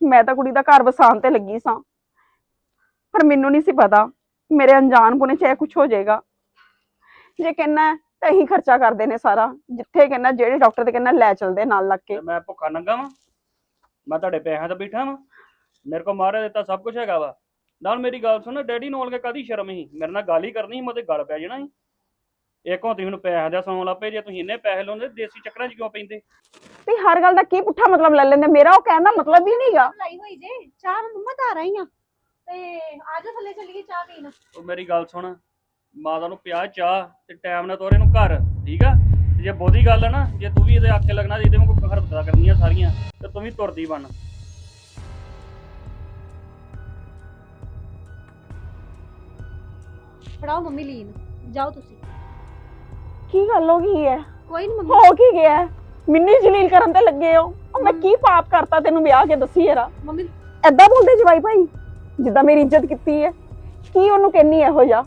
[SPEAKER 5] ਮੈਂ ਤਾਂ ਕੁੜੀ ਦਾ ਘਰ ਵਸਾਉਣ ਤੇ ਲੱਗੀ ਸਾਂ। ਪਰ ਮੈਨੂੰ ਨਹੀਂ ਸੀ ਪਤਾ। ਮੇਰੇ ਅਣਜਾਣ ਪੁਣੇ ਚ ਇਹ ਕੁਝ ਹੋ ਜਾਏਗਾ। ਜੇ ਕਹਿਣਾ ਤਾਂ ਇਹੀ ਖਰਚਾ ਕਰਦੇ ਨੇ ਸਾਰਾ। ਜਿੱਥੇ ਕਹਿਣਾ ਜਿਹੜੇ ਡਾਕਟਰ ਤੇ ਕਹਿਣਾ ਲੈ ਚਲਦੇ ਨਾਲ ਲੱਗ ਕੇ।
[SPEAKER 4] ਤੇ ਮੈਂ ਭੁੱਖਾ ਨੰਗਾ ਵਾਂ। ਮੈਂ ਤੁਹਾਡੇ ਪੈਸਿਆਂ ਤੇ ਬੈਠਾ ਵਾਂ। ਮੇਰੇ ਕੋਲ ਮਾਰੇ ਦਿੱਤਾ ਸਭ ਕੁਝ ਹੈਗਾ ਵਾ। ਨਾਲ ਮੇਰੀ ਗੱਲ ਸੁਣ ਡੈਡੀ ਨੂੰ ਕੇ ਕਾਦੀ ਸ਼ਰਮ ਸੀ? ਮੇਰੇ ਨਾਲ ਗੱਲ ਹੀ ਕਰਨੀ ਸੀ ਮੈਂ ਤੇ ਗੱਲ ਪੈ ਜਾਣਾ ਸੀ। ਇੱਕ ਹੁਣ ਤੁਸੀਂ ਮੈਨੂੰ ਪੈਸਿਆਂ ਦਾ ਸੌਣ ਲੱਪੇ ਜੇ ਤੁਸੀਂ ਇੰਨੇ ਪੈਸੇ ਲਾਉਂਦੇ ਦੇਸੀ ਚੱਕਰਾਂ 'ਚ ਕਿਉਂ ਪੈਂਦੇ?
[SPEAKER 5] ਤੇ ਹਰ ਗੱਲ ਦਾ ਕੀ ਪੁੱਠਾ ਮਤਲਬ ਲੈ ਲੈਂਦੇ? ਮੇਰਾ ਉਹ ਕਹਿਣ ਦਾ ਮਤਲਬ ਹੀ ਨਹੀਂਗਾ
[SPEAKER 3] ਲਾਈ ਹੋਈ ਜੇ। ਚਾਹ ਮੰਮਾ ਆ। ਤੇ ਆਜੋ ਥੱਲੇ ਚੱਲੀਏ ਚਾਹ ਪੀਣ।
[SPEAKER 4] ਉਹ ਮੇਰੀ ਗੱਲ ਸੁਣ ਮਾਤਾ ਨੂੰ ਪਿਆ ਚਾਹ ਤੇ ਟਾਈਮ ਨਾਲ ਤੋਰੇ ਨੂੰ ਘਰ ਠੀਕ ਆ? ਤੇ ਜੇ ਬਹੁਤੀ ਗੱਲ ਆ ਨਾ ਜੇ ਤੂੰ ਵੀ ਇਹਦੇ ਆਖੇ ਲੱਗਣਾ ਜਿਹਦੇ ਵਾਂਗੂ ਹਰਕਤਾਂ ਕਰਨੀਆਂ ਸਾਰੀਆਂ ਤੇ ਤੂੰ ਵੀ ਤੁਰਦੀ ਬਣ।
[SPEAKER 3] ਫੜਾਓ ਮੰਮੀ ਲੀਨ ਜਾਓ ਤੁਸੀਂ।
[SPEAKER 5] ਕੀ ਗੱਲ ਹੋ ਗਈ ਹੈ?
[SPEAKER 3] ਕੋਈ ਨਹੀਂ ਮੰਮੀ।
[SPEAKER 5] ਹੋ ਕੀ ਗਿਆ? ਹੈ? ਮੈਨੂੰ ਹੀ ਜਲੀਲ ਕਰਨ ਤੇ ਲੱਗੇ ਹੋ। ਉਹ ਮੈਂ ਕੀ ਪਾਪ ਕਰਤਾ ਤੈਨੂੰ ਵਿਆਹ ਕੇ ਦੱਸੀ ਯਾਰਾ
[SPEAKER 3] ਮੰਮੀ
[SPEAKER 5] ਐਦਾਂ ਬੋਲਦੇ ਜਵਾਈ ਭਾਈ? ਜਿੱਦਾਂ ਮੇਰੀ ਇੱਜ਼ਤ ਕੀਤੀ ਹੈ। ਕੀ ਉਹਨੂੰ ਕਹਿੰਨੀ ਇਹੋ ਜਿਹਾ?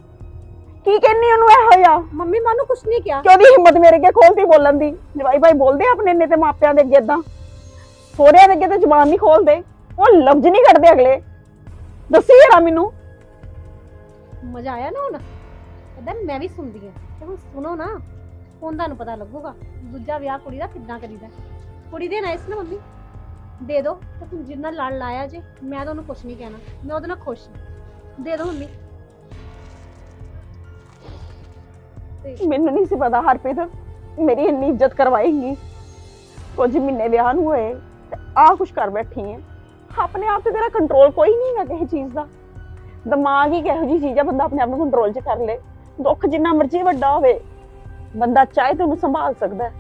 [SPEAKER 5] ਕੀ ਕਹਿੰਨੀ ਉਹਨੂੰ ਇਹੋ ਜਿਹਾ?
[SPEAKER 3] ਮੰਮੀ ਮਾਨੂੰ ਕੁਛ ਨਹੀਂ ਕਿਹਾ।
[SPEAKER 5] ਕਿ ਉਹਦੀ ਹਿੰਮਤ ਮੇਰੇ ਅੱਗੇ ਖੋਲਦੀ ਬੋਲਣ ਦੀ? ਜਵਾਈ ਭਾਈ ਬੋਲਦੇ ਆ ਆਪਣੇ ਇੰਨੇ ਤੇ ਮਾਪਿਆਂ ਦੇ ਅੱਗੇ ਏਦਾਂ? ਸੋਹਰਿਆਂ ਦੇ ਅੱਗੇ ਤੇ ਜ਼ੁਬਾਨ ਨਹੀਂ ਖੋਲਦੇ। ਉਹ ਲਫ਼ਜ਼ ਨਹੀਂ ਕੱਢਦੇ ਅਗਲੇ। ਦੱਸੀ ਯਾਰਾ ਮੈਨੂੰ।
[SPEAKER 3] ਮਜ਼ਾ ਆਇਆ ਨਾ ਹੁਣ? ਇਦਾਂ ਮੈਂ ਵੀ ਸੁਣਦੀ ਆ ਤੇ ਹੁਣ ਸੁਣੋ ਨਾ ਹੁਣ ਤੁਹਾਨੂੰ ਪਤਾ ਲੱਗੂਗਾ ਦੂਜਾ ਵਿਆਹ ਕੁੜੀ ਦਾ ਕਿੱਦਾਂ ਕਰੀਦਾ। ਕੁੜੀ ਦੇ ਨਾਈਸ ਨਾ ਮੰਮੀ? ਦੇ ਦੋ ਤੇ ਤੂੰ ਜਿੰਨਾ ਲੜ ਲਾਇਆ ਜੇ, ਮੈਂ ਤਾਂ ਉਹਨੂੰ ਕੁਛ ਨਹੀਂ ਕਹਿਣਾ। ਮੈਂ ਉਹਦੇ ਨਾਲ ਖੁਸ਼ ਹਾਂ। ਦੇ ਦੋ ਮੰਮੀ।
[SPEAKER 5] ਮੈਨੂੰ ਨਹੀਂ ਸੀ ਪਤਾ ਹਰਪ੍ਰੀਤ, ਮੇਰੀ ਇੰਨੀ ਇੱਜ਼ਤ ਕਰਵਾਏਗੀ ਕੁਝ ਮਹੀਨੇ ਵਿਆਹ ਨੂੰ ਹੋਏ ਤੇ ਆ ਕੁਛ ਕਰ ਬੈਠੀ ਹੈ ਆਪਣੇ ਆਪ ਤੇ ਤੇਰਾ ਕੰਟਰੋਲ ਕੋਈ ਨਹੀਂ ਹੈ ਕਿਸੇ ਚੀਜ਼ ਦਾ। ਦਿਮਾਗ ਹੀ ਕਿਹੋ ਜੀ ਚੀਜ਼ ਆ, ਬੰਦਾ ਆਪਣੇ ਆਪ ਨੂੰ ਕੰਟਰੋਲ 'ਚ ਕਰ ਲੇ। ਦੁੱਖ ਜਿੰਨਾ ਮਰਜ਼ੀ ਵੱਡਾ ਹੋਵੇ, ਬੰਦਾ ਚਾਹੇ ਤੇ ਉਹਨੂੰ ਸੰਭਾਲ ਸਕਦਾ ਹੈ।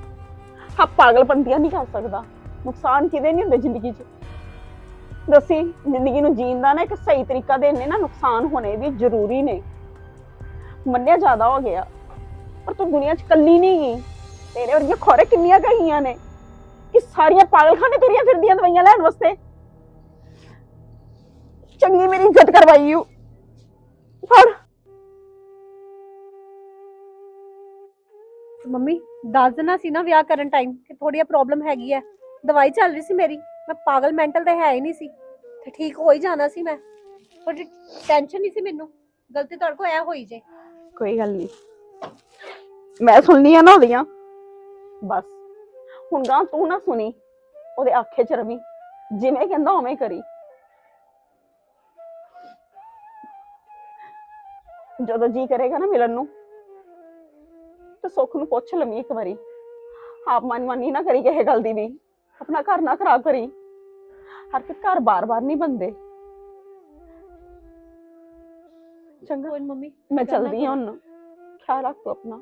[SPEAKER 5] ਹਾਂ ਪਾਗਲਪੰਤੀਆਂ ਨਹੀਂ ਕਰ ਸਕਦਾ। ਨੁਕਸਾਨ ਕਿਤੇ ਨਹੀਂ ਹੁੰਦੇ ਜ਼ਿੰਦਗੀ 'ਚ? ਦੱਸੀ, ਜ਼ਿੰਦਗੀ ਨੂੰ ਜੀਣ ਦਾ ਨਾ ਇੱਕ ਸਹੀ ਤਰੀਕਾ ਦੇਣੇ ਨਾ ਨੁਕਸਾਨ ਹੋਣੇ ਵੀ ਜ਼ਰੂਰੀ ਨੇ। ਮੰਨਿਆ ਜ਼ਿਆਦਾ ਹੋ ਗਿਆ। ਪਰ ਤੂੰ ਦੁਨੀਆ 'ਚ ਕੱਲੀ ਨਹੀਂ ਗਈ ਤੇਰੇ ਵਰਗੀਆਂ ਖੋਰੇ ਕਿੰਨੀਆਂ ਗਈਆਂ ਨੇ? ਕਿ ਸਾਰੀਆਂ ਪਾਗਲਖਾਨੇ ਤੁਰੀਆਂ ਫਿਰਦੀਆਂ ਦਵਾਈਆਂ ਲੈਣ ਵਾਸਤੇ? ਚੰਗੀ ਮੇਰੀ ਇੱਜ਼ਤ ਕਰਵਾਈ ਓ। ਫੜ।
[SPEAKER 3] ਮੰਮੀ, ਦੱਸ ਦੇਣਾ ਸੀ ਨਾ ਵਿਆਹ ਕਰਨ ਟਾਈਮ ਕਿ ਥੋੜੀ ਜਿਹੀ ਪ੍ਰੋਬਲਮ ਹੈਗੀ ਹੈ। ਦਵਾਈ ਚੱਲ ਰਹੀ ਸੀ ਮੇਰੀ, ਮੈਂ ਪਾਗਲ ਮੈਂਟਲ ਤੇ ਹੈ ਹੀ ਨਹੀਂ ਸੀ, ਤੇ ਠੀਕ ਹੋ ਹੀ ਜਾਣਾ ਸੀ ਮੈਂ, ਪਰ ਟੈਨਸ਼ਨ ਨਹੀਂ ਸੀ ਮੈਨੂੰ, ਗਲਤੀ ਤੁਹਾਡੇ ਕੋਲ ਐ ਹੋਈ ਜੇ।
[SPEAKER 5] ਕੋਈ ਗੱਲ ਨਹੀਂ। ਮੈਂ ਸੁਣਨੀ ਆ ਨਾ ਉਹਦੀਆਂ। ਬਸ, ਹੁਣ ਗਾਂ ਤੂੰ ਨਾ ਸੁਣੀ, ਉਹਦੇ ਆਖੇ ਚ ਰਵੀ, ਜਿਵੇਂ ਕਹਿੰਦਾ ਉਵੇਂ ਕਰੀ। ਜਦੋਂ ਜੀ ਕਰੇਗਾ ਨਾ ਮਿਲਣ ਨੂੰ, ਤੇ ਸੁੱਖ ਨੂੰ ਪੁੱਛ ਲਵੀਂ ਇੱਕ ਵਾਰੀ। ਆਪ ਮਨਮਾਨੀ ਨਾ ਕਰੀ ਕਿਸੇ ਗੱਲ ਦੀ ਵੀ। ਆਪਣਾ ਘਰ ਨਾ ਖਰਾਬ ਕਰੀ। ਹਰ ਇੱਕ ਘਰ ਬਾਰ-ਬਾਰ ਨਹੀਂ ਬੰਦੇ ਚੰਗਾ।
[SPEAKER 3] ਕੋਈ ਨੀ ਮੰਮੀ
[SPEAKER 5] ਮੈਂ
[SPEAKER 3] ਗੱਲ ਨਾ
[SPEAKER 5] ਚਲਦੀ ਹਾਂ। ਹੁਣ। ਖਿਆਲ ਰੱਖ ਤੂੰ ਆਪਣਾ।